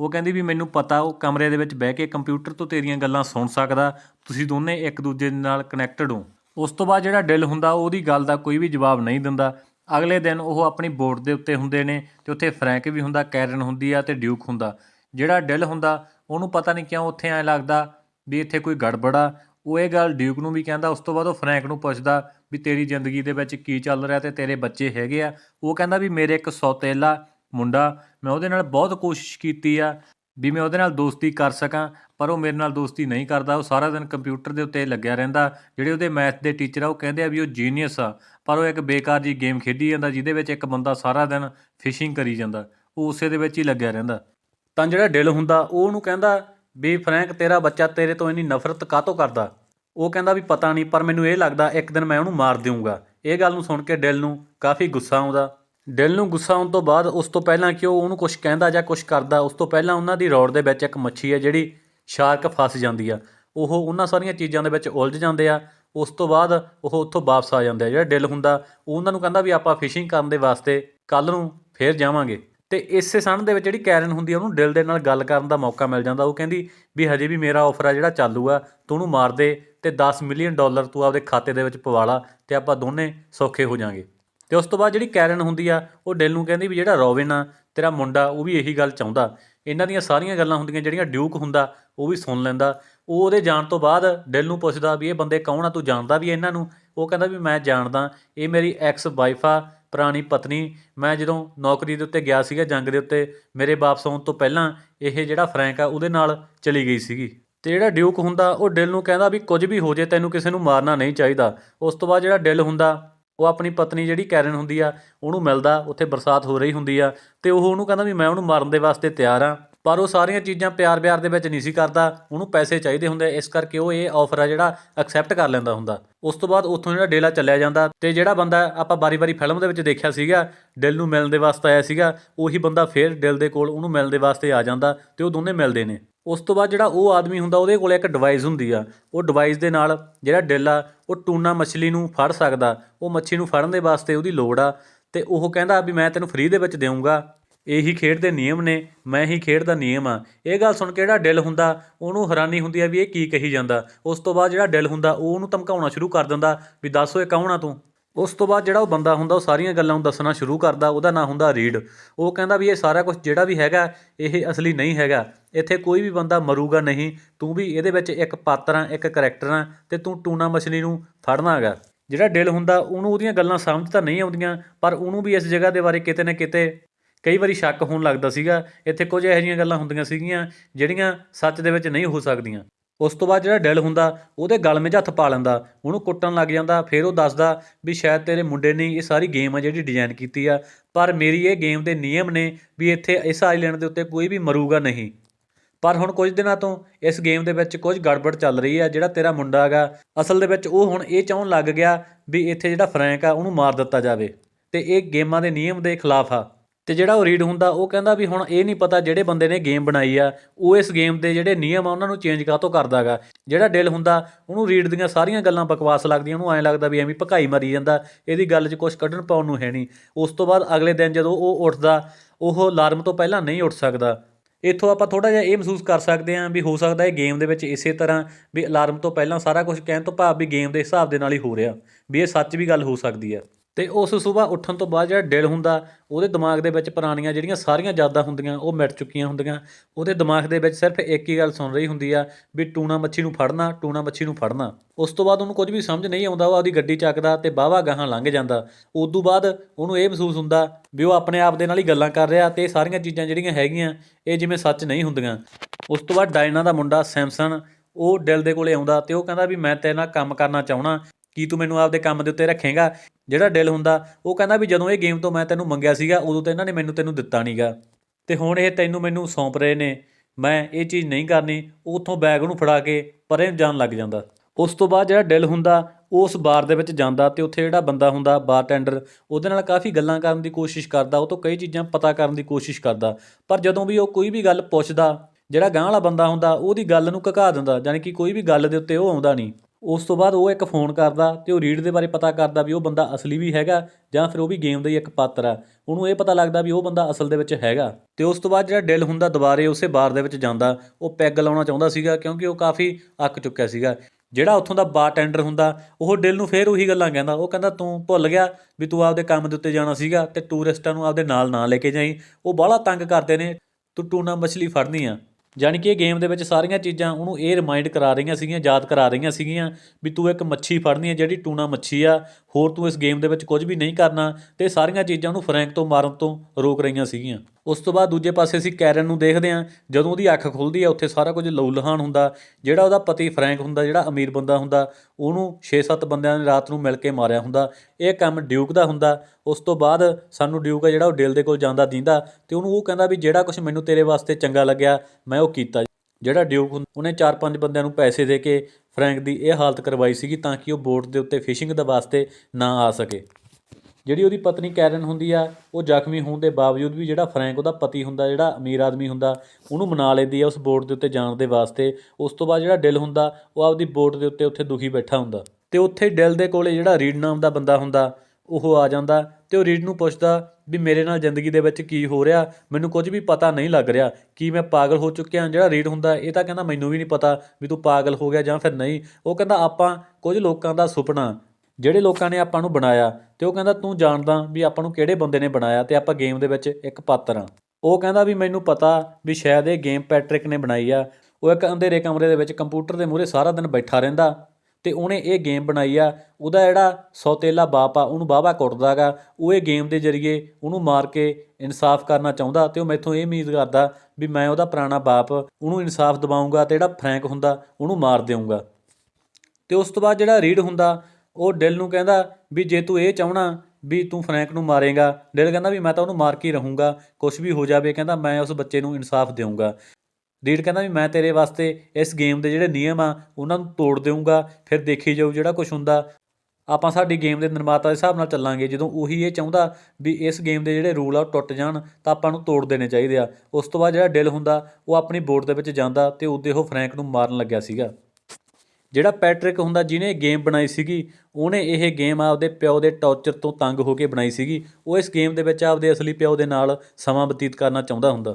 ਉਹ ਕਹਿੰਦੀ ਵੀ ਮੈਨੂੰ ਪਤਾ, ਉਹ ਕਮਰੇ ਦੇ ਵਿੱਚ ਬਹਿ ਕੇ ਕੰਪਿਊਟਰ ਤੋਂ ਤੇਰੀਆਂ ਗੱਲਾਂ ਸੁਣ ਸਕਦਾ। ਤੁਸੀਂ ਦੋਨੇ ਇੱਕ ਦੂਜੇ ਦੇ ਨਾਲ ਕਨੈਕਟਡ ਹੋ। ਉਸ ਤੋਂ ਬਾਅਦ ਜਿਹੜਾ ਡਿਲ ਹੁੰਦਾ, ਉਹਦੀ ਗੱਲ ਦਾ ਕੋਈ ਵੀ ਜਵਾਬ ਨਹੀਂ ਦਿੰਦਾ। ਅਗਲੇ ਦਿਨ ਉਹ ਆਪਣੀ ਬੋਰਡ ਦੇ ਉੱਤੇ ਹੁੰਦੇ ਨੇ ਤੇ ਉੱਥੇ ਫਰੈਂਕ ਵੀ ਹੁੰਦਾ, ਕੈਰਨ ਹੁੰਦੀ ਆ ਤੇ ਡਿਊਕ ਹੁੰਦਾ। ਜਿਹੜਾ ਡਿਲ ਹੁੰਦਾ, ਉਹਨੂੰ ਪਤਾ ਨਹੀਂ ਕਿਉਂ ਉੱਥੇ ਐਂ ਲੱਗਦਾ ਵੀ ਇੱਥੇ ਕੋਈ ਗੜਬੜ। ਆ ਉਹ ਇਹ ਗੱਲ ਡਿਊਕ ਨੂੰ ਵੀ ਕਹਿੰਦਾ, ਉਸ ਤੋਂ ਬਾਅਦ ਉਹ ਫਰੈਂਕ ਨੂੰ ਪੁੱਛਦਾ ਵੀ ਤੇਰੀ ਜ਼ਿੰਦਗੀ ਦੇ ਵਿੱਚ ਕੀ ਚੱਲ ਰਿਹਾ ਤੇ ਤੇਰੇ ਬੱਚੇ ਹੈਗੇ ਆ? ਉਹ ਕਹਿੰਦਾ ਵੀ ਮੇਰੇ ਇੱਕ ਸੌਤੇਲਾ ਮੁੰਡਾ, ਮੈਂ ਉਹਦੇ ਨਾਲ ਬਹੁਤ ਕੋਸ਼ਿਸ਼ ਕੀਤੀ ਆ ਵੀ ਮੈਂ ਉਹਦੇ ਨਾਲ ਦੋਸਤੀ ਕਰ ਸਕਾਂ, ਪਰ ਉਹ ਮੇਰੇ ਨਾਲ ਦੋਸਤੀ ਨਹੀਂ ਕਰਦਾ। ਉਹ ਸਾਰਾ ਦਿਨ ਕੰਪਿਊਟਰ ਦੇ ਉੱਤੇ ਲੱਗਿਆ ਰਹਿੰਦਾ। ਜਿਹੜੇ ਉਹਦੇ ਮੈਥ ਦੇ ਟੀਚਰ ਆ, ਉਹ ਕਹਿੰਦੇ ਆ ਵੀ ਉਹ ਜੀਨੀਅਸ ਆ। ਪਰ ਉਹ ਇੱਕ ਬੇਕਾਰ ਜੀ ਗੇਮ ਖੇਡੀ ਜਾਂਦਾ, ਜਿਹਦੇ ਵਿੱਚ ਇੱਕ ਬੰਦਾ ਸਾਰਾ ਦਿਨ ਫਿਸ਼ਿੰਗ ਕਰੀ ਜਾਂਦਾ। ਉਹ ਉਸੇ ਦੇ ਵਿੱਚ ਹੀ ਲੱਗਿਆ ਰਹਿੰਦਾ। ਤਾਂ ਜਿਹੜਾ ਡਿਲ ਹੁੰਦਾ, ਉਹ ਉਹਨੂੰ ਕਹਿੰਦਾ ਵੀ ਫਰੈਂਕ ਤੇਰਾ ਬੱਚਾ ਤੇਰੇ ਤੋਂ ਇੰਨੀ ਨਫ਼ਰਤ ਕਾਹਤੋਂ ਕਰਦਾ? ਉਹ ਕਹਿੰਦਾ ਵੀ ਪਤਾ ਨਹੀਂ, ਪਰ ਮੈਨੂੰ ਇਹ ਲੱਗਦਾ ਇੱਕ ਦਿਨ ਮੈਂ ਉਹਨੂੰ ਮਾਰ ਦਿਊਂਗਾ। ਇਹ ਗੱਲ ਨੂੰ ਸੁਣ ਕੇ ਡਿਲ ਨੂੰ ਕਾਫੀ ਗੁੱਸਾ ਆਉਂਦਾ। ਡਿਲ ਨੂੰ ਗੁੱਸਾ ਆਉਣ ਤੋਂ ਬਾਅਦ ਉਸ ਤੋਂ ਪਹਿਲਾਂ ਕਿ ਉਹ ਉਹਨੂੰ ਕੁਝ ਕਹਿੰਦਾ ਜਾਂ ਕੁਝ ਕਰਦਾ, ਉਸ ਤੋਂ ਪਹਿਲਾਂ ਉਹਨਾਂ ਦੀ ਰੋਡ ਦੇ ਵਿੱਚ ਇੱਕ ਮੱਛੀ ਹੈ ਜਿਹੜੀ ਸ਼ਾਰਕ ਫਸ ਜਾਂਦੀ ਆ। ਉਹ ਉਹਨਾਂ ਸਾਰੀਆਂ ਚੀਜ਼ਾਂ ਦੇ ਵਿੱਚ ਉਲਝ ਜਾਂਦੇ ਆ। ਉਸ ਤੋਂ ਬਾਅਦ ਉਹ ਉੱਥੋਂ ਵਾਪਸ ਆ ਜਾਂਦੇ ਆ। ਜਿਹੜਾ ਡਿਲ ਹੁੰਦਾ ਉਹਨਾਂ ਨੂੰ ਕਹਿੰਦਾ ਵੀ ਆਪਾਂ ਫਿਸ਼ਿੰਗ ਕਰਨ ਦੇ ਵਾਸਤੇ ਕੱਲ ਨੂੰ ਫੇਰ ਜਾਵਾਂਗੇ। ਤੇ ਇਸੇ ਸਣ ਦੇ ਵਿੱਚ ਜਿਹੜੀ ਕੈਰਨ ਹੁੰਦੀ ਆ, ਉਹਨੂੰ ਡਿਲ ਦੇ ਨਾਲ ਗੱਲ ਕਰਨ ਦਾ ਮੌਕਾ ਮਿਲ ਜਾਂਦਾ। ਉਹ ਕਹਿੰਦੀ ਵੀ ਹਜੇ ਵੀ ਮੇਰਾ ਆਫਰ ਆ ਜਿਹੜਾ ਚਾਲੂ ਆ, ਤੂੰ ਉਹਨੂੰ ਮਾਰ ਦੇ ਤੇ 10 ਮਿਲੀਅਨ ਡਾਲਰ ਤੂੰ ਆਪਦੇ ਖਾਤੇ ਦੇ ਵਿੱਚ ਪਵਾ ਲਾ ਤੇ ਆਪਾਂ ਦੋਨੇ ਸੌਖੇ ਹੋ ਜਾਾਂਗੇ। ਤੇ ਉਸ ਤੋਂ ਬਾਅਦ ਜਿਹੜੀ ਕੈਰਨ ਹੁੰਦੀ ਆ, ਉਹ ਡਿਲ ਨੂੰ ਕਹਿੰਦੀ ਵੀ ਜਿਹੜਾ ਰੋਵਿਨ ਆ, ਤੇਰਾ ਮੁੰਡਾ, ਉਹ ਵੀ ਇਹੀ ਗੱਲ ਚਾਹੁੰਦਾ। ਇਹਨਾਂ ਦੀਆਂ ਸਾਰੀਆਂ ਗੱਲਾਂ ਹੁੰਦੀਆਂ, ਜਿਹੜੀਆਂ ਡਿਊਕ ਹੁੰਦਾ, ਉਹ ਵੀ ਸੁਣ ਲੈਂਦਾ। ਉਹ ਉਹਦੇ ਜਾਣ ਤੋਂ ਬਾਅਦ ਡਿਲ ਨੂੰ ਪੁੱਛਦਾ ਵੀ ਇਹ ਬੰਦੇ ਕੌਣ ਆ, ਤੂੰ ਜਾਣਦਾ ਵੀ ਇਹਨਾਂ ਨੂੰ? ਉਹ ਕਹਿੰਦਾ ਵੀ ਮੈਂ ਜਾਣਦਾ, ਇਹ ਮੇਰੀ ਐਕਸ ਵਾਈਫ ਆ, ਪੁਰਾਣੀ ਪਤਨੀ। ਮੈਂ ਜਦੋਂ ਨੌਕਰੀ ਦੇ ਉੱਤੇ ਗਿਆ ਸੀਗਾ ਜੰਗ ਦੇ ਉੱਤੇ, ਮੇਰੇ ਵਾਪਸ ਆਉਣ ਤੋਂ ਪਹਿਲਾਂ ਇਹ ਜਿਹੜਾ ਫਰੈਂਕ ਆ, ਉਹਦੇ ਨਾਲ ਚਲੀ ਗਈ ਸੀਗੀ। ਤੇ ਜਿਹੜਾ ਡਿਊਕ ਹੁੰਦਾ, ਉਹ ਡਿਲ ਨੂੰ ਕਹਿੰਦਾ ਵੀ ਕੁਝ ਵੀ ਹੋ ਜੇ, ਤੈਨੂੰ ਕਿਸੇ ਨੂੰ ਮਾਰਨਾ ਨਹੀਂ ਚਾਹੀਦਾ। ਉਸ ਤੋਂ ਬਾਅਦ ਜਿਹੜਾ ਡਿਲ ਹੁੰਦਾ, ਉਹ ਆਪਣੀ ਪਤਨੀ ਜਿਹੜੀ ਕੈਰਨ ਹੁੰਦੀ ਆ, ਉਹਨੂੰ ਮਿਲਦਾ, ਉੱਥੇ ਬਰਸਾਤ ਹੋ ਰਹੀ ਹੁੰਦੀ ਆ, ਤੇ ਉਹ ਉਹਨੂੰ ਕਹਿੰਦਾ ਵੀ ਮੈਂ ਉਹਨੂੰ ਮਾਰਨ ਦੇ ਵਾਸਤੇ ਤਿਆਰ ਆ। ਪਰ ਉਹ ਸਾਰੀਆਂ ਚੀਜ਼ਾਂ ਪਿਆਰ-ਪਿਆਰ ਦੇ ਵਿੱਚ ਨਹੀਂ ਸੀ ਕਰਦਾ, ਉਹਨੂੰ ਪੈਸੇ ਚਾਹੀਦੇ ਹੁੰਦੇ, ਇਸ ਕਰਕੇ ਉਹ ਇਹ ਆਫਰ ਆ ਜਿਹੜਾ ਐਕਸੈਪਟ ਕਰ ਲੈਂਦਾ ਹੁੰਦਾ। ਉਸ ਤੋਂ ਬਾਅਦ ਉੱਥੋਂ ਜਿਹੜਾ ਡੇਲਾ ਚੱਲਿਆ ਜਾਂਦਾ ਤੇ ਜਿਹੜਾ ਬੰਦਾ ਆਪਾਂ ਬਾਰੀ-ਬਾਰੀ ਫਿਲਮ ਦੇ ਵਿੱਚ ਦੇਖਿਆ ਸੀਗਾ ਡਿਲ ਨੂੰ ਮਿਲਣ ਦੇ ਵਾਸਤੇ ਆਇਆ ਸੀਗਾ, ਉਹੀ ਬੰਦਾ ਫੇਰ ਡਿਲ ਦੇ ਕੋਲ ਉਹਨੂੰ ਮਿਲਣ ਦੇ ਵਾਸਤੇ ਆ ਜਾਂਦਾ ਤੇ ਉਹ ਦੋਨੇ ਮਿਲਦੇ ਨੇ। ਉਸ ਤੋਂ ਬਾਅਦ ਜਿਹੜਾ ਉਹ ਆਦਮੀ ਹੁੰਦਾ, ਉਹਦੇ ਕੋਲ ਇੱਕ ਡਿਵਾਈਸ ਹੁੰਦੀ ਆ, ਉਹ ਡਿਵਾਈਸ ਦੇ ਨਾਲ ਜਿਹੜਾ ਡਿਲ ਆ ਉਹ ਟੂਨਾ ਮੱਛਲੀ ਨੂੰ ਫੜ ਸਕਦਾ, ਉਹ ਮੱਛੀ ਨੂੰ ਫੜਨ ਦੇ ਵਾਸਤੇ ਉਹਦੀ ਲੋੜ ਆ ਤੇ ਉਹ ਕਹਿੰਦਾ ਵੀ ਮੈਂ ਤੈਨੂੰ ਫ੍ਰੀ ਦੇ ਵਿੱਚ ਦੇਵਾਂਗਾ ਇਹੀ ਖੇਡ ਦੇ ਨਿਯਮ ਨੇ, ਮੈਂ ਹੀ ਖੇਡ ਦਾ ਨਿਯਮ ਆ। ਇਹ ਗੱਲ ਸੁਣ ਕੇ ਜਿਹੜਾ ਡਿਲ ਹੁੰਦਾ, ਉਹਨੂੰ ਹੈਰਾਨੀ ਹੁੰਦੀ ਆ ਵੀ ਇਹ ਕੀ ਕਹੀ ਜਾਂਦਾ। ਉਸ ਤੋਂ ਬਾਅਦ ਜਿਹੜਾ ਡਿਲ ਹੁੰਦਾ ਉਹ ਉਹਨੂੰ ਧਮਕਾਉਣਾ ਸ਼ੁਰੂ ਕਰ ਦਿੰਦਾ, ਵੀ ਦੱਸੋ ਇਹ ਕੌਣ ਆ ਤੂੰ? ਉਸ ਤੋਂ ਬਾਅਦ ਜਿਹੜਾ ਉਹ ਬੰਦਾ ਹੁੰਦਾ, ਉਹ ਸਾਰੀਆਂ ਗੱਲਾਂ ਨੂੰ ਦੱਸਣਾ ਸ਼ੁਰੂ ਕਰਦਾ, ਉਹਦਾ ਨਾਂ ਹੁੰਦਾ ਰੀਡ। ਉਹ ਕਹਿੰਦਾ ਵੀ ਇਹ ਸਾਰਾ ਕੁਝ ਜਿਹੜਾ ਵੀ ਹੈਗਾ, ਇਹ ਅਸਲੀ ਨਹੀਂ ਹੈਗਾ। ਇੱਥੇ ਕੋਈ ਵੀ ਬੰਦਾ ਮਰੂਗਾ ਨਹੀਂ, ਤੂੰ ਵੀ ਇਹਦੇ ਵਿੱਚ ਇੱਕ ਪਾਤਰ ਆ, ਇੱਕ ਕਰੈਕਟਰ ਆ, ਤੇ ਤੂੰ ਟੂਨਾ ਮਛਲੀ ਨੂੰ ਫੜਨਾ ਹੈਗਾ। ਜਿਹੜਾ ਡਿਲ ਹੁੰਦਾ, ਉਹਨੂੰ ਉਹਦੀਆਂ ਗੱਲਾਂ ਸਮਝ ਤਾਂ ਨਹੀਂ ਆਉਂਦੀਆਂ, ਪਰ ਉਹਨੂੰ ਵੀ ਇਸ ਜਗ੍ਹਾ ਦੇ ਬਾਰੇ ਕਿਤੇ ਨਾ ਕਿਤੇ ਕਈ ਵਾਰੀ ਸ਼ੱਕ ਹੋਣ ਲੱਗਦਾ ਸੀਗਾ, ਇੱਥੇ ਕੁਝ ਇਹੋ ਜਿਹੀਆਂ ਗੱਲਾਂ ਹੁੰਦੀਆਂ ਸੀਗੀਆਂ, ਜਿਹੜੀਆਂ ਸੱਚ ਦੇ ਵਿੱਚ ਨਹੀਂ ਹੋ ਸਕਦੀਆਂ। ਉਸ ਤੋਂ ਬਾਅਦ ਜਿਹੜਾ ਡਿਲ ਹੁੰਦਾ, ਉਹਦੇ ਗਲ 'ਚ ਹੱਥ ਪਾ ਲੈਂਦਾ, ਉਹਨੂੰ ਕੁੱਟਣ ਲੱਗ ਜਾਂਦਾ, ਫਿਰ ਉਹ ਦੱਸਦਾ ਵੀ ਸ਼ਾਇਦ ਤੇਰੇ ਮੁੰਡੇ ਨੇ ਇਹ ਸਾਰੀ ਗੇਮ ਆ ਜਿਹੜੀ ਡਿਜ਼ਾਈਨ ਕੀਤੀ ਆ, ਪਰ ਮੇਰੀ ਇਹ ਗੇਮ ਦੇ ਨਿਯਮ ਨੇ ਵੀ ਇੱਥੇ ਇਸ ਆਈਲੈਂਡ ਦੇ ਉੱਤੇ ਕੋਈ ਵੀ ਮਰੂਗਾ ਨਹੀਂ। ਪਰ ਹੁਣ ਕੁਝ ਦਿਨਾਂ ਤੋਂ ਇਸ ਗੇਮ ਦੇ ਵਿੱਚ ਕੁਝ ਗੜਬੜ ਚੱਲ ਰਹੀ ਆ, ਜਿਹੜਾ ਤੇਰਾ ਮੁੰਡਾ ਹੈਗਾ, ਅਸਲ ਦੇ ਵਿੱਚ ਉਹ ਹੁਣ ਇਹ ਚਾਹਣ ਲੱਗ ਗਿਆ ਵੀ ਇੱਥੇ ਜਿਹੜਾ ਫਰੈਂਕ ਆ, ਉਹਨੂੰ ਮਾਰ ਦਿੱਤਾ ਜਾਵੇ। ਤੇ ਇਹ ਗੇਮਾਂ ਦੇ ਨਿਯਮ ਦੇ ਖਿਲਾਫ ਆ। ਤੇ ਜਿਹੜਾ ਉਹ ਰੀਡ ਹੁੰਦਾ, ਉਹ ਕਹਿੰਦਾ ਵੀ ਹੁਣ ਇਹ ਨਹੀਂ ਪਤਾ ਜਿਹੜੇ ਬੰਦੇ ਨੇ ਗੇਮ ਬਣਾਈ ਆ, ਉਹ ਇਸ ਗੇਮ ਦੇ ਜਿਹੜੇ ਨਿਯਮ ਆ, ਉਹਨਾਂ ਨੂੰ ਚੇਂਜ ਕਾਹਤੋਂ ਕਰਦਾਗਾ। ਜਿਹੜਾ ਡਿਲ ਹੁੰਦਾ, ਉਹਨੂੰ ਰੀਡ ਦੀਆਂ ਸਾਰੀਆਂ ਗੱਲਾਂ ਬਕਵਾਸ ਲੱਗਦੀਆਂ, ਉਹਨੂੰ ਐਂ ਲੱਗਦਾ ਵੀ ਐਵੇਂ ਭਕਾਈ ਮਾਰੀ ਜਾਂਦਾ, ਇਹਦੀ ਗੱਲ 'ਚ ਕੁਝ ਕੱਢਣ ਪਾਉਣ ਨੂੰ ਹੈ ਨਹੀਂ। ਉਸ ਤੋਂ ਬਾਅਦ ਅਗਲੇ ਦਿਨ ਜਦੋਂ ਉਹ ਉੱਠਦਾ, ਉਹ ਅਲਾਰਮ ਤੋਂ ਪਹਿਲਾਂ ਨਹੀਂ ਉੱਠ ਸਕਦਾ। ਇੱਥੋਂ ਆਪਾਂ ਥੋੜਾ ਜਿਹਾ ਇਹ ਮਹਿਸੂਸ ਕਰ ਸਕਦੇ ਹਾਂ ਵੀ ਹੋ ਸਕਦਾ ਇਹ ਗੇਮ ਦੇ ਵਿੱਚ ਇਸੇ ਤਰ੍ਹਾਂ ਵੀ ਅਲਾਰਮ ਤੋਂ ਪਹਿਲਾਂ ਸਾਰਾ ਕੁਝ ਕਹਿਣ ਤੋਂ ਭਾਵ ਵੀ ਗੇਮ ਦੇ ਹਿਸਾਬ ਦੇ ਨਾਲ ਹੀ ਹੋ ਰਿਹਾ, ਵੀ ਇਹ ਸੱਚ ਵੀ ਗੱਲ ਹੋ ਸਕਦੀ ਆ ਤੇ ਉਸ ਸਵੇਰ ਉੱਠਣ ਤੋਂ ਬਾਅਦ ਜਿਹੜਾ ਡਿਲ ਹੁੰਦਾ, ਉਹਦੇ ਦਿਮਾਗ ਦੇ ਵਿੱਚ ਪੁਰਾਣੀਆਂ ਜਿਹੜੀਆਂ ਸਾਰੀਆਂ ਯਾਦਾਂ ਹੁੰਦੀਆਂ, ਉਹ ਮਿਟ ਚੁੱਕੀਆਂ ਹੁੰਦੀਆਂ। ਉਹਦੇ ਦਿਮਾਗ ਦੇ ਵਿੱਚ ਸਿਰਫ ਇੱਕ ਹੀ ਗੱਲ ਸੁਣ ਰਹੀ ਹੁੰਦੀ ਆ, ਵੀ ਟੂਣਾ ਮੱਛੀ ਨੂੰ ਫੜਨਾ, ਟੂਣਾ ਮੱਛੀ ਨੂੰ ਫੜਨਾ। ਉਸ ਤੋਂ ਬਾਅਦ ਉਹਨੂੰ ਕੁਝ ਵੀ ਸਮਝ ਨਹੀਂ ਆਉਂਦਾ, ਉਹ ਆਪਦੀ ਗੱਡੀ ਚੱਕਦਾ ਤੇ ਬਾਵਾ ਗਾਹਾਂ ਲੰਘ ਜਾਂਦਾ। ਉਸ ਤੋਂ ਬਾਅਦ ਉਹਨੂੰ ਇਹ ਮਹਿਸੂਸ ਹੁੰਦਾ ਵੀ ਉਹ ਆਪਣੇ ਆਪ ਦੇ ਨਾਲ ਹੀ ਗੱਲਾਂ ਕਰ ਰਿਹਾ ਤੇ ਇਹ ਸਾਰੀਆਂ ਚੀਜ਼ਾਂ ਜਿਹੜੀਆਂ ਹੈਗੀਆਂ, ਇਹ ਜਿਵੇਂ ਸੱਚ ਨਹੀਂ ਹੁੰਦੀਆਂ। ਉਸ ਤੋਂ ਬਾਅਦ ਡਾਇਨਾ ਦਾ ਮੁੰਡਾ ਸੈਮਸਨ, ਉਹ ਡਿਲ ਦੇ ਕੋਲੇ ਆਉਂਦਾ ਤੇ ਉਹ ਕਹਿੰਦਾ ਵੀ ਮੈਂ ਤੇਰੇ ਨਾਲ ਕੰਮ ਕਰਨਾ ਚਾਹਣਾ ਕੀ ਤੂੰ ਮੈਨੂੰ ਆਪਦੇ ਕੰਮ ਦੇ ਉੱਤੇ ਰੱਖੇਗਾ? ਜਿਹੜਾ ਡਿਲ ਹੁੰਦਾ, ਉਹ ਕਹਿੰਦਾ ਵੀ ਜਦੋਂ ਇਹ ਗੇਮ ਤੋਂ ਮੈਂ ਤੈਨੂੰ ਮੰਗਿਆ ਸੀਗਾ, ਉਦੋਂ ਤਾਂ ਇਹਨਾਂ ਨੇ ਮੈਨੂੰ ਤੈਨੂੰ ਦਿੱਤਾ ਨਹੀਂਗਾ ਤੇ ਹੁਣ ਇਹ ਤੈਨੂੰ ਮੈਨੂੰ ਸੌਂਪ ਰਹੇ ਨੇ। ਮੈਂ ਇਹ ਚੀਜ਼ ਨਹੀਂ ਕਰਨੀ, ਉੱਥੋਂ ਬੈਗ ਨੂੰ ਫੜਾ ਕੇ ਪਰੇ ਜਾਣ ਲੱਗ ਜਾਂਦਾ। ਉਸ ਤੋਂ ਬਾਅਦ ਜਿਹੜਾ ਡਿਲ ਹੁੰਦਾ ਉਹ ਉਸ ਬਾਰ ਦੇ ਵਿੱਚ ਜਾਂਦਾ ਤੇ ਉੱਥੇ ਜਿਹੜਾ ਬੰਦਾ ਹੁੰਦਾ ਬਾਰਟੈਂਡਰ ਉਹਦੇ ਨਾਲ ਕਾਫੀ ਗੱਲਾਂ ਕਰਨ ਦੀ ਕੋਸ਼ਿਸ਼ ਕਰਦਾ, ਉਹ ਤੋਂ ਕਈ ਚੀਜ਼ਾਂ ਪਤਾ ਕਰਨ ਦੀ ਕੋਸ਼ਿਸ਼ ਕਰਦਾ। ਪਰ ਜਦੋਂ ਵੀ ਉਹ ਕੋਈ ਵੀ ਗੱਲ ਪੁੱਛਦਾ, ਜਿਹੜਾ ਗਾਂਹ ਵਾਲਾ ਬੰਦਾ ਹੁੰਦਾ, ਉਹਦੀ ਗੱਲ ਨੂੰ ਘਕਾ ਦਿੰਦਾ ਯਾਨੀ ਕਿ ਕੋਈ ਵੀ ਗੱਲ ਦੇ ਉੱਤੇ ਉਹ ਆਉਂਦਾ ਨਹੀਂ। ਉਸ ਤੋਂ ਬਾਅਦ ਉਹ ਇੱਕ ਫੋਨ ਕਰਦਾ ਤੇ ਉਹ ਰੀਡ ਦੇ ਬਾਰੇ ਪਤਾ ਕਰਦਾ ਵੀ ਉਹ ਬੰਦਾ ਅਸਲੀ ਵੀ ਹੈਗਾ ਜਾਂ ਫਿਰ ਉਹ ਵੀ ਗੇਮ ਦਾ ਹੀ ਇੱਕ ਪਾਤਰ ਆ। ਉਹਨੂੰ ਇਹ ਪਤਾ ਲੱਗਦਾ ਵੀ ਉਹ ਬੰਦਾ ਅਸਲ ਦੇ ਵਿੱਚ ਹੈਗਾ। ਤੇ ਉਸ ਤੋਂ ਬਾਅਦ ਜਿਹੜਾ ਡਿਲ ਹੁੰਦਾ ਦੁਬਾਰੇ ਉਸੇ ਬਾਰ ਦੇ ਵਿੱਚ ਜਾਂਦਾ। ਉਹ ਪੈਗ ਲਾਉਣਾ ਚਾਹੁੰਦਾ ਸੀਗਾ ਕਿਉਂਕਿ ਉਹ ਕਾਫੀ ਅੱਕ ਚੁੱਕਿਆ ਸੀਗਾ। ਜਿਹੜਾ ਉੱਥੋਂ ਦਾ ਬਾਰਟੈਂਡਰ ਹੁੰਦਾ, ਉਹ ਡਿਲ ਨੂੰ ਫੇਰ ਉਹੀ ਗੱਲਾਂ ਕਹਿੰਦਾ। ਉਹ ਕਹਿੰਦਾ, ਤੂੰ ਭੁੱਲ ਗਿਆ ਵੀ ਤੂੰ ਆਪਦੇ ਕੰਮ ਦੇ ਉੱਤੇ ਜਾਣਾ ਸੀਗਾ ਤੇ ਟੂਰਿਸਟਾਂ ਨੂੰ ਆਪਦੇ ਨਾਲ ਨਾ ਲੈ ਕੇ ਜਾਈ। ਉਹ ਬਾਹਲਾ ਤੰਗ ਕਰਦੇ ਨੇ, ਤੂੰ ਟੂਨਾ ਮੱਛਲੀ ਫੜਨੀ ਆ। ਜਾਣੀ ਕਿ ਇਹ ਗੇਮ ਦੇ ਵਿੱਚ ਸਾਰੀਆਂ ਚੀਜ਼ਾਂ ਉਹਨੂੰ ਇਹ ਰਿਮਾਈਂਡ ਕਰਾ ਰਹੀਆਂ ਸੀਗੀਆਂ, ਯਾਦ ਕਰਾ ਰਹੀਆਂ ਸੀਗੀਆਂ ਵੀ ਤੂੰ ਇੱਕ ਮੱਛੀ ਫੜਨੀ ਹੈ, ਜਿਹੜੀ ਟੂਣਾ ਮੱਛੀ ਆ, ਹੋਰ ਤੂੰ ਇਸ ਗੇਮ ਦੇ ਵਿੱਚ ਕੁਝ ਵੀ ਨਹੀਂ ਕਰਨਾ ਤੇ ਸਾਰੀਆਂ ਚੀਜ਼ਾਂ ਉਹਨੂੰ ਫਰੈਂਕ ਤੋਂ ਮਾਰਨ ਤੋਂ ਰੋਕ ਰਹੀਆਂ ਸੀਗੀਆਂ। ਉਸ ਤੋਂ ਬਾਅਦ ਦੂਜੇ ਪਾਸੇ ਅਸੀਂ ਕੈਰਨ ਨੂੰ ਦੇਖਦੇ ਹਾਂ, ਜਦੋਂ ਉਹਦੀ ਅੱਖ ਖੁੱਲਦੀ ਹੈ, ਉੱਥੇ ਸਾਰਾ ਕੁਝ ਲਹੂ-ਲਹਾਨ ਹੁੰਦਾ, ਜਿਹੜਾ ਉਹਦਾ ਪਤੀ ਫਰੈਂਕ ਹੁੰਦਾ, ਜਿਹੜਾ ਅਮੀਰ ਬੰਦਾ ਹੁੰਦਾ, ਉਹਨੂੰ 6-7 ਬੰਦਿਆਂ ਨੇ ਰਾਤ ਨੂੰ ਮਿਲ ਕੇ ਮਾਰਿਆ ਹੁੰਦਾ, ਇਹ ਕੰਮ ਡਿਊਕ ਦਾ ਹੁੰਦਾ। ਉਸ ਤੋਂ ਬਾਅਦ ਸਾਨੂੰ ਡਿਊਕ ਆ ਜਿਹੜਾ ਉਹ ਡਿਲ ਦੇ ਕੋਲ ਜਾਂਦਾ, ਦਿੰਦਾ, ਤੇ ਉਹਨੂੰ ਉਹ ਕਹਿੰਦਾ ਵੀ ਜਿਹੜਾ ਕੁਝ ਮੈਨੂੰ ਤੇਰੇ ਵਾਸਤੇ ਚੰਗਾ ਲੱਗਿਆ, ਮੈਂ ਉਹ ਕੀਤਾ। ਜਿਹੜਾ ਡਿਊਕ ਹੁੰਦਾ, ਉਹਨੇ 4-5 ਬੰਦਿਆਂ ਨੂੰ ਪੈਸੇ ਦੇ ਕੇ ਫਰੈਂਕ ਦੀ ਇਹ ਹਾਲਤ ਕਰਵਾਈ ਸੀਗੀ, ਤਾਂ ਕਿ ਉਹ ਬੋਟ ਦੇ ਉੱਤੇ ਫਿਸ਼ਿੰਗ ਦੇ ਵਾਸਤੇ ਨਾ ਆ ਸਕੇ। ਜਿਹੜੀ ਉਹਦੀ ਪਤਨੀ ਕੈਰਨ ਹੁੰਦੀ ਆ, ਉਹ ਜ਼ਖਮੀ ਹੋਣ ਦੇ ਬਾਵਜੂਦ ਵੀ ਜਿਹੜਾ ਫਰੈਂਕ ਉਹਦਾ ਪਤੀ ਹੁੰਦਾ, ਜਿਹੜਾ ਅਮੀਰ ਆਦਮੀ ਹੁੰਦਾ, ਉਹਨੂੰ ਮਨਾ ਲੈਂਦੀ ਆ ਉਸ ਬੋਟ ਦੇ ਉੱਤੇ ਜਾਣ ਦੇ ਵਾਸਤੇ। ਉਸ ਤੋਂ ਬਾਅਦ ਜਿਹੜਾ ਡਿਲ ਹੁੰਦਾ, ਉਹ ਆਪਦੀ ਬੋਟ ਦੇ ਉੱਤੇ ਉੱਥੇ ਦੁਖੀ ਬੈਠਾ ਹੁੰਦਾ। ਤੇ ਉੱਥੇ ਡਿਲ ਦੇ ਕੋਲੇ ਜਿਹੜਾ ਰੀਡ ਨਾਮ ਦਾ ਬੰਦਾ ਹੁੰਦਾ, ਉਹ ਆ ਜਾਂਦਾ ਤੇ ਉਹ ਰੀਡ ਨੂੰ ਪੁੱਛਦਾ ਵੀ ਮੇਰੇ ਨਾਲ ਜ਼ਿੰਦਗੀ ਦੇ ਵਿੱਚ ਕੀ ਹੋ ਰਿਹਾ? ਮੈਨੂੰ ਕੁਝ ਵੀ ਪਤਾ ਨਹੀਂ ਲੱਗ ਰਿਹਾ। ਕੀ ਮੈਂ ਪਾਗਲ ਹੋ ਚੁੱਕਿਆ ਜਿਹੜਾ ਰੀਡ ਹੁੰਦਾ, ਇਹ ਤਾਂ ਕਹਿੰਦਾ ਮੈਨੂੰ ਵੀ ਨਹੀਂ ਪਤਾ ਵੀ ਤੂੰ ਪਾਗਲ ਹੋ ਗਿਆ ਜਾਂ ਫਿਰ ਨਹੀਂ। ਉਹ ਕਹਿੰਦਾ ਆਪਾਂ ਕੁਝ ਲੋਕਾਂ ਦਾ ਸੁਪਨਾ ਜਿਹੜੇ ਲੋਕਾਂ ਨੇ ਆਪਾਂ ਨੂੰ ਬਣਾਇਆ ਤੇ ਉਹ ਕਹਿੰਦਾ ਤੂੰ ਜਾਣਦਾ ਵੀ ਆਪਾਂ ਨੂੰ ਕਿਹੜੇ ਬੰਦੇ ਨੇ ਬਣਾਇਆ ਤੇ ਆਪਾਂ ਗੇਮ ਦੇ ਵਿੱਚ ਇੱਕ ਪਾਤਰ ਆ ਉਹ ਕਹਿੰਦਾ ਵੀ ਮੈਨੂੰ ਪਤਾ ਵੀ ਸ਼ਾਇਦ ਇਹ ਗੇਮ ਪੈਟ੍ਰਿਕ ਨੇ ਬਣਾਈ ਆ। ਉਹ ਇੱਕ ਅੰਧੇਰੇ ਕਮਰੇ ਦੇ ਵਿੱਚ ਕੰਪਿਊਟਰ ਦੇ ਮੂਹਰੇ ਸਾਰਾ ਦਿਨ ਬੈਠਾ ਰਹਿੰਦਾ ਤੇ ਉਹਨੇ ਇਹ ਗੇਮ ਬਣਾਈ ਆ। ਉਹਦਾ ਜਿਹੜਾ ਸੌਤੇਲਾ ਬਾਪ ਆ, ਉਹਨੂੰ ਬਾਬਾ ਕੁੱਟਦਾਗਾ ਉਹ ਇਹ ਗੇਮ ਦੇ ਜ਼ਰੀਏ ਉਹਨੂੰ ਮਾਰ ਕੇ ਇਨਸਾਫ ਕਰਨਾ ਚਾਹੁੰਦਾ ਤੇ ਉਹ ਮੈਥੋਂ ਇਹ ਉਮੀਦ ਕਰਦਾ ਵੀ ਮੈਂ ਉਹਦਾ ਪੁਰਾਣਾ ਬਾਪ, ਉਹਨੂੰ ਇਨਸਾਫ ਦਿਵਾਉਂਗਾ ਤੇ ਜਿਹੜਾ ਫਰੈਂਕ ਹੁੰਦਾ ਉਹਨੂੰ ਮਾਰ ਦੇਵਾਂਗਾ ਤੇ ਉਸ ਤੋਂ ਬਾਅਦ ਜਿਹੜਾ ਰੀਡ ਹੁੰਦਾ ਉਹ ਡਿਲ ਨੂੰ ਕਹਿੰਦਾ ਵੀ ਜੇ ਤੂੰ ਇਹ ਚਾਹਣਾ ਵੀ ਤੂੰ ਫਰੈਂਕ ਨੂੰ ਮਾਰੇਗਾ ਡਿਲ ਕਹਿੰਦਾ ਵੀ ਮੈਂ ਤਾਂ ਉਹਨੂੰ ਮਾਰ ਕੇ ਹੀ ਰਹੂੰਗਾ ਕੁਝ ਵੀ ਹੋ ਜਾਵੇ, ਕਹਿੰਦਾ ਮੈਂ ਉਸ ਬੱਚੇ ਨੂੰ ਇਨਸਾਫ ਦੇਵਾਂਗਾ ਰੀਡ ਕਹਿੰਦਾ ਵੀ ਮੈਂ ਤੇਰੇ ਵਾਸਤੇ ਇਸ ਗੇਮ ਦੇ ਜਿਹੜੇ ਨਿਯਮ ਆ, ਉਹਨਾਂ ਨੂੰ ਤੋੜ ਦੇਵਾਂਗਾ ਫਿਰ ਦੇਖੀ ਜਾਊ ਜਿਹੜਾ ਕੁਝ ਹੁੰਦਾ। ਆਪਾਂ ਸਾਡੀ ਗੇਮ ਦੇ ਨਿਰਮਾਤਾ ਦੇ ਹਿਸਾਬ ਨਾਲ ਚੱਲਾਂਗੇ, ਜਦੋਂ ਉਹੀ ਇਹ ਚਾਹੁੰਦਾ ਵੀ ਇਸ ਗੇਮ ਦੇ ਜਿਹੜੇ ਰੂਲ ਆ ਉਹ ਟੁੱਟ ਜਾਣ, ਤਾਂ ਆਪਾਂ ਨੂੰ ਤੋੜ ਦੇਣੇ ਚਾਹੀਦੇ ਆ। ਉਸ ਤੋਂ ਬਾਅਦ ਜਿਹੜਾ ਡਿਲ ਹੁੰਦਾ, ਉਹ ਆਪਣੀ ਬੋਰਡ ਦੇ ਵਿੱਚ ਜਾਂਦਾ ਤੇ ਉਹਦੇ ਉਹ ਫਰੈਂਕ ਨੂੰ ਮਾਰਨ ਲੱਗਿਆ ਸੀਗਾ। ਜਿਹੜਾ ਪੈਟ੍ਰਿਕ ਹੁੰਦਾ ਜਿਹਨੇ ਗੇਮ ਬਣਾਈ ਸੀਗੀ, ਉਹਨੇ ਇਹ ਗੇਮ ਆਪਦੇ ਪਿਓ ਦੇ ਟੌਰਚਰ ਤੋਂ ਤੰਗ ਹੋ ਕੇ ਬਣਾਈ ਸੀਗੀ। ਉਹ ਇਸ ਗੇਮ ਦੇ ਵਿੱਚ ਆਪਦੇ ਅਸਲੀ ਪਿਓ ਦੇ ਨਾਲ ਸਮਾਂ ਬਤੀਤ ਕਰਨਾ ਚਾਹੁੰਦਾ ਹੁੰਦਾ।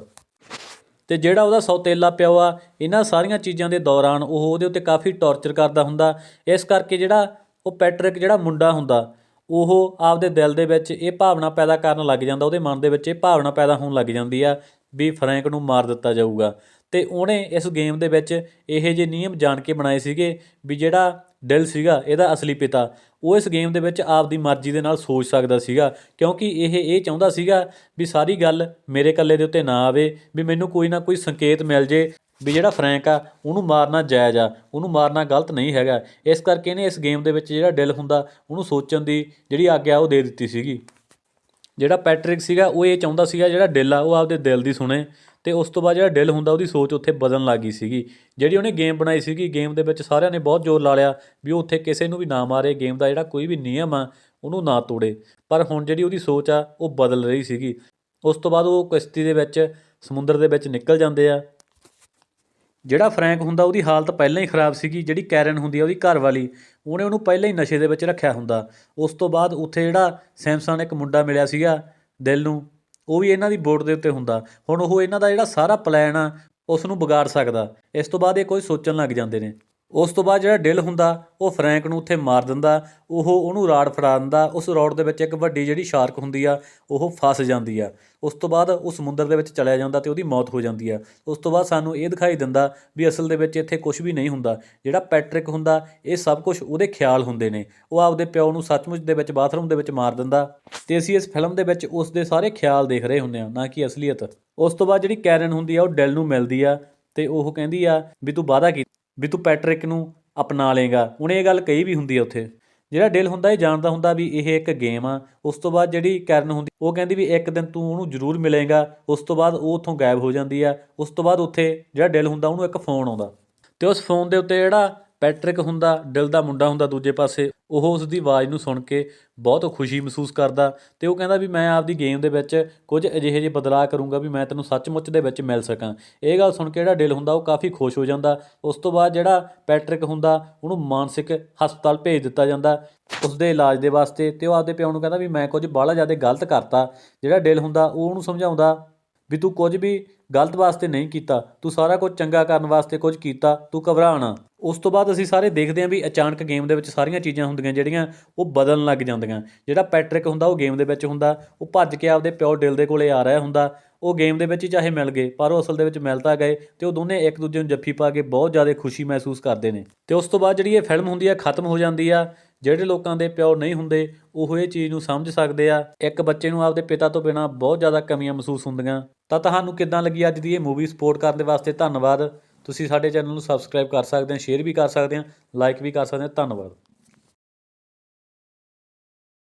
ਤੇ ਜਿਹੜਾ ਉਹਦਾ ਸੌਤੇਲਾ ਪਿਓ ਆ, ਇਹਨਾਂ ਸਾਰੀਆਂ ਚੀਜ਼ਾਂ ਦੇ ਦੌਰਾਨ ਉਹ ਉਹਦੇ ਉੱਤੇ ਕਾਫੀ ਟੌਰਚਰ ਕਰਦਾ ਹੁੰਦਾ। ਇਸ ਕਰਕੇ ਜਿਹੜਾ ਉਹ ਪੈਟ੍ਰਿਕ ਜਿਹੜਾ ਮੁੰਡਾ ਹੁੰਦਾ, ਉਹ ਆਪਦੇ ਦਿਲ ਦੇ ਵਿੱਚ ਇਹ ਭਾਵਨਾ ਪੈਦਾ ਕਰਨ ਲੱਗ ਜਾਂਦਾ, ਉਹਦੇ ਮਨ ਦੇ ਵਿੱਚ ਇਹ ਭਾਵਨਾ ਪੈਦਾ ਹੋਣ ਲੱਗ ਜਾਂਦੀ ਆ ਵੀ ਫਰੈਂਕ ਨੂੰ ਮਾਰ ਦਿੱਤਾ ਜਾਊਗਾ। ਅਤੇ ਉਹਨੇ ਇਸ ਗੇਮ ਦੇ ਵਿੱਚ ਇਹੋ ਜਿਹੇ ਨਿਯਮ ਜਾਣ ਕੇ ਬਣਾਏ ਸੀਗੇ ਵੀ ਜਿਹੜਾ ਡਿਲ ਸੀਗਾ ਇਹਦਾ ਅਸਲੀ ਪਿਤਾ, ਉਹ ਇਸ ਗੇਮ ਦੇ ਵਿੱਚ ਆਪਦੀ ਮਰਜ਼ੀ ਦੇ ਨਾਲ ਸੋਚ ਸਕਦਾ ਸੀਗਾ, ਕਿਉਂਕਿ ਇਹ ਇਹ ਚਾਹੁੰਦਾ ਸੀਗਾ ਵੀ ਸਾਰੀ ਗੱਲ ਮੇਰੇ ਇਕੱਲੇ ਦੇ ਉੱਤੇ ਨਾ ਆਵੇ, ਵੀ ਮੈਨੂੰ ਕੋਈ ਨਾ ਕੋਈ ਸੰਕੇਤ ਮਿਲ ਜੇ ਵੀ ਜਿਹੜਾ ਫਰੈਂਕ ਆ, ਉਹਨੂੰ ਮਾਰਨਾ ਜਾਇਜ਼ ਆ, ਉਹਨੂੰ ਮਾਰਨਾ ਗਲਤ ਨਹੀਂ ਹੈਗਾ। ਇਸ ਕਰਕੇ ਇਹਨੇ ਇਸ ਗੇਮ ਦੇ ਵਿੱਚ ਜਿਹੜਾ ਡਿਲ ਹੁੰਦਾ, ਉਹਨੂੰ ਸੋਚਣ ਦੀ ਜਿਹੜੀ ਆਗਿਆ ਉਹ ਦੇ ਦਿੱਤੀ ਸੀਗੀ। ਜਿਹੜਾ ਪੈਟ੍ਰਿਕ ਸੀਗਾ, ਉਹ ਇਹ ਚਾਹੁੰਦਾ ਸੀਗਾ ਜਿਹੜਾ ਡਿਲ ਆ, ਉਹ ਆਪਦੇ ਦਿਲ ਦੀ ਸੁਣੇ। ਅਤੇ ਉਸ ਤੋਂ ਬਾਅਦ ਜਿਹੜਾ ਡਿਲ ਹੁੰਦਾ, ਉਹਦੀ ਸੋਚ ਉੱਥੇ ਬਦਲਣ ਗਈ ਸੀਗੀ। ਜਿਹੜੀ ਉਹਨੇ ਗੇਮ ਬਣਾਈ ਸੀਗੀ ਗੇਮ ਦੇ ਵਿੱਚ ਸਾਰਿਆਂ ਨੇ ਬਹੁਤ ਜ਼ੋਰ ਲਾ ਲਿਆ ਵੀ ਉਹ ਉੱਥੇ ਕਿਸੇ ਨੂੰ ਵੀ ਨਾ ਮਾਰੇ ਗੇਮ ਦਾ ਜਿਹੜਾ ਕੋਈ ਵੀ ਨਿਯਮ ਆ, ਉਹਨੂੰ ਨਾ ਤੋੜੇ। ਪਰ ਹੁਣ ਜਿਹੜੀ ਉਹਦੀ ਸੋਚ ਆ, ਉਹ ਬਦਲ ਰਹੀ ਸੀਗੀ। ਉਸ ਤੋਂ ਬਾਅਦ ਉਹ ਕਿਸ਼ਤੀ ਦੇ ਵਿੱਚ, ਸਮੁੰਦਰ ਦੇ ਵਿੱਚ ਨਿਕਲ ਜਾਂਦੇ ਆ। ਜਿਹੜਾ ਫਰੈਂਕ ਹੁੰਦਾ, ਉਹਦੀ ਹਾਲਤ ਪਹਿਲਾਂ ਹੀ ਖਰਾਬ ਸੀਗੀ। ਜਿਹੜੀ ਕੈਰਨ ਹੁੰਦੀ ਆ, ਉਹਦੀ ਘਰ ਵਾਲੀ, ਉਹਨੇ ਉਹਨੂੰ ਪਹਿਲਾਂ ਹੀ ਨਸ਼ੇ ਦੇ ਵਿੱਚ ਰੱਖਿਆ ਹੁੰਦਾ। ਉਸ ਤੋਂ ਬਾਅਦ ਉੱਥੇ ਜਿਹੜਾ ਸੈਮਸਨ ਇੱਕ ਮੁੰਡਾ ਮਿਲਿਆ ਸੀਗਾ, ਦਿਲ ਨੂੰ ਉਹ ਵੀ ਇਹਨਾਂ ਦੀ ਬੋਰਡ ਦੇ ਉੱਤੇ ਹੁੰਦਾ। ਹੁਣ ਉਹ ਇਹਨਾਂ ਦਾ ਜਿਹੜਾ ਸਾਰਾ ਪਲਾਨ ਆ ਉਸ ਨੂੰ ਵਿਗਾੜ ਸਕਦਾ। ਇਸ ਤੋਂ ਬਾਅਦ ਇਹ ਕੋਈ ਸੋਚਣ ਲੱਗ ਜਾਂਦੇ ਨੇ। ਉਸ ਤੋਂ ਬਾਅਦ ਜਿਹੜਾ ਡਿਲ ਹੁੰਦਾ, ਉਹ ਫਰੈਂਕ ਨੂੰ ਉੱਥੇ ਮਾਰ ਦਿੰਦਾ, ਉਹ ਉਹਨੂੰ ਰਾੜ ਫੜਾ ਦਿੰਦਾ, ਉਸ ਰੋਡ ਦੇ ਵਿੱਚ ਇੱਕ ਵੱਡੀ ਜਿਹੜੀ ਸ਼ਾਰਕ ਹੁੰਦੀ ਆ, ਉਹ ਫਸ ਜਾਂਦੀ ਆ। ਉਸ ਤੋਂ ਬਾਅਦ ਉਹ ਸਮੁੰਦਰ ਦੇ ਵਿੱਚ ਚਲਿਆ ਜਾਂਦਾ ਤੇ ਉਹਦੀ ਮੌਤ ਹੋ ਜਾਂਦੀ ਆ। ਉਸ ਤੋਂ ਬਾਅਦ ਸਾਨੂੰ ਇਹ ਦਿਖਾਈ ਦਿੰਦਾ ਵੀ ਅਸਲ ਦੇ ਵਿੱਚ ਇੱਥੇ ਕੁਝ ਵੀ ਨਹੀਂ ਹੁੰਦਾ। ਜਿਹੜਾ ਪੈਟ੍ਰਿਕ ਹੁੰਦਾ, ਇਹ ਸਭ ਕੁਝ ਉਹਦੇ ਖਿਆਲ ਹੁੰਦੇ ਨੇ। ਉਹ ਆਪਦੇ ਪਿਓ ਨੂੰ ਸੱਚਮੁੱਚ ਦੇ ਵਿੱਚ ਬਾਥਰੂਮ ਦੇ ਵਿੱਚ ਮਾਰ ਦਿੰਦਾ ਤੇ ਅਸੀਂ ਇਸ ਫਿਲਮ ਦੇ ਵਿੱਚ ਉਸ ਦੇ ਸਾਰੇ ਖਿਆਲ ਦੇਖ ਰਹੇ ਹੁੰਦੇ ਆ ਨਾ ਕਿ ਅਸਲੀਅਤ। ਉਸ ਤੋਂ ਬਾਅਦ ਜਿਹੜੀ ਕੈਰਨ ਹੁੰਦੀ ਆ, ਉਹ ਡੈਲ ਨੂੰ ਮਿਲਦੀ ਆ ਤੇ ਉਹ ਕਹਿੰਦੀ ਆ ਵੀ ਤੂੰ ਵਾਅਦਾ ਕੀ ਵੀ ਤੂੰ ਪੈਟ੍ਰਿਕ ਨੂੰ ਅਪਣਾ ਲੇਗਾ ਉਹਨੇ ਇਹ ਗੱਲ ਕਹੀ ਵੀ ਹੁੰਦੀ ਆ ਉੱਥੇ। ਜਿਹੜਾ ਡਿਲ ਹੁੰਦਾ, ਇਹ ਜਾਣਦਾ ਹੁੰਦਾ ਵੀ ਇਹ ਇੱਕ ਗੇਮ ਆ। ਉਸ ਤੋਂ ਬਾਅਦ ਜਿਹੜੀ ਕਰਨ ਹੁੰਦੀ, ਉਹ ਕਹਿੰਦੀ ਵੀ ਇੱਕ ਦਿਨ ਤੂੰ ਉਹਨੂੰ ਜ਼ਰੂਰ ਮਿਲੇਗਾ। ਉਸ ਤੋਂ ਬਾਅਦ ਉਹ ਉੱਥੋਂ ਗਾਇਬ ਹੋ ਜਾਂਦੀ ਆ। ਉਸ ਤੋਂ ਬਾਅਦ ਉੱਥੇ ਜਿਹੜਾ ਡਿਲ ਹੁੰਦਾ, ਉਹਨੂੰ ਇੱਕ ਫੋਨ ਆਉਂਦਾ। ਤੇ ਉਸ ਫੋਨ ਦੇ ਉੱਤੇ ਜਿਹੜਾ ਪੈਟਰਿਕ ਹੁੰਦਾ, ਦਿਲ ਦਾ ਮੁੰਡਾ ਹੁੰਦਾ ਦੂਜੇ ਪਾਸੇ, ਉਹ ਉਸ ਦੀ ਆਵਾਜ਼ ਨੂੰ ਸੁਣ ਕੇ ਬਹੁਤ ਖੁਸ਼ੀ ਮਹਿਸੂਸ ਕਰਦਾ ਅਤੇ ਉਹ ਕਹਿੰਦਾ ਵੀ ਮੈਂ ਆਪਦੀ ਗੇਮ ਦੇ ਵਿੱਚ ਕੁਝ ਅਜਿਹੇ ਜਿਹੇ ਬਦਲਾਅ ਕਰੂੰਗਾ ਵੀ ਮੈਂ ਤੈਨੂੰ ਸੱਚਮੁੱਚ ਦੇ ਵਿੱਚ ਮਿਲ ਸਕਾਂ। ਇਹ ਗੱਲ ਸੁਣ ਕੇ ਜਿਹੜਾ ਦਿਲ ਹੁੰਦਾ ਉਹ ਕਾਫੀ ਖੁਸ਼ ਹੋ ਜਾਂਦਾ। ਉਸ ਤੋਂ ਬਾਅਦ ਜਿਹੜਾ ਪੈਟਰਿਕ ਹੁੰਦਾ, ਉਹਨੂੰ ਮਾਨਸਿਕ ਹਸਪਤਾਲ ਭੇਜ ਦਿੱਤਾ ਜਾਂਦਾ ਉਸ ਦੇ ਇਲਾਜ ਦੇ ਵਾਸਤੇ ਤੇ ਉਹ ਆਪਦੇ ਪਿਓ ਨੂੰ ਕਹਿੰਦਾ ਵੀ ਮੈਂ ਕੁਝ ਬਾਹਲਾ ਜ਼ਿਆਦਾ ਗਲਤ ਕਰਤਾ। ਜਿਹੜਾ ਦਿਲ ਹੁੰਦਾ ਉਹ ਉਹਨੂੰ ਸਮਝਾਉਂਦਾ ਵੀ ਤੂੰ ਕੁਝ ਵੀ ਗਲਤ ਵਾਸਤੇ ਨਹੀਂ ਕੀਤਾ, ਤੂੰ ਸਾਰਾ ਕੁਝ ਚੰਗਾ ਕਰਨ ਵਾਸਤੇ ਕੁਝ ਕੀਤਾ, ਤੂੰ ਘਬਰਾ ਉਸ ਤੋਂ ਬਾਅਦ ਅਸੀਂ ਸਾਰੇ ਦੇਖਦੇ ਹਾਂ ਵੀ ਅਚਾਨਕ ਗੇਮ ਦੇ ਵਿੱਚ ਸਾਰੀਆਂ ਚੀਜ਼ਾਂ ਹੁੰਦੀਆਂ ਜਿਹੜੀਆਂ, ਉਹ ਬਦਲਣ ਲੱਗ ਜਾਂਦੀਆਂ। ਜਿਹੜਾ ਪੈਟ੍ਰਿਕ ਹੁੰਦਾ, ਉਹ ਗੇਮ ਦੇ ਵਿੱਚ ਹੁੰਦਾ, ਉਹ ਭੱਜ ਕੇ ਆਪਦੇ ਪਿਓ ਡਿਲ ਦੇ ਕੋਲੇ ਆ ਰਿਹਾ ਹੁੰਦਾ। ਉਹ ਗੇਮ ਦੇ ਵਿੱਚ ਹੀ ਚਾਹੇ ਮਿਲ ਗਏ, ਪਰ ਉਹ ਅਸਲ ਦੇ ਵਿੱਚ ਮਿਲ ਤਾਂ ਗਏ ਤੇ ਉਹ ਦੋਨੇ ਇੱਕ ਦੂਜੇ ਨੂੰ ਜੱਫੀ ਪਾ ਕੇ ਬਹੁਤ ਜ਼ਿਆਦਾ ਖੁਸ਼ੀ ਮਹਿਸੂਸ ਕਰਦੇ ਨੇ। ਤੇ ਉਸ ਤੋਂ ਬਾਅਦ ਜਿਹੜੀ ਇਹ ਫਿਲਮ ਹੁੰਦੀ ਆ ਖਤਮ ਹੋ ਜਾਂਦੀ ਆ। ਜਿਹੜੇ ਲੋਕਾਂ ਦੇ ਪਿਓ ਨਹੀਂ ਹੁੰਦੇ, ਉਹ ਇਹ ਚੀਜ਼ ਨੂੰ ਸਮਝ ਸਕਦੇ ਆ। ਇੱਕ ਬੱਚੇ ਨੂੰ ਆਪਦੇ ਪਿਤਾ ਤੋਂ ਬਿਨਾ ਬਹੁਤ ਜ਼ਿਆਦਾ ਕਮੀਆਂ ਮਹਿਸੂਸ ਹੁੰਦੀਆਂ। ਤਾਂ ਤੁਹਾਨੂੰ ਕਿੱਦਾਂ ਲੱਗੀ ਅੱਜ ਦੀ ਇਹ ਮੂਵੀ ਸਪੋਰਟ ਕਰਨ ਦੇ ਵਾਸਤੇ? ਧੰਨਵਾਦ। ਤੁਸੀਂ ਸਾਡੇ ਚੈਨਲ ਨੂੰ ਸਬਸਕ੍ਰਾਈਬ ਕਰ ਸਕਦੇ ਹੋ ਸ਼ੇਅਰ ਵੀ ਕਰ ਸਕਦੇ ਹੋ ਲਾਈਕ ਵੀ ਕਰ ਸਕਦੇ ਹੋ। ਧੰਨਵਾਦ।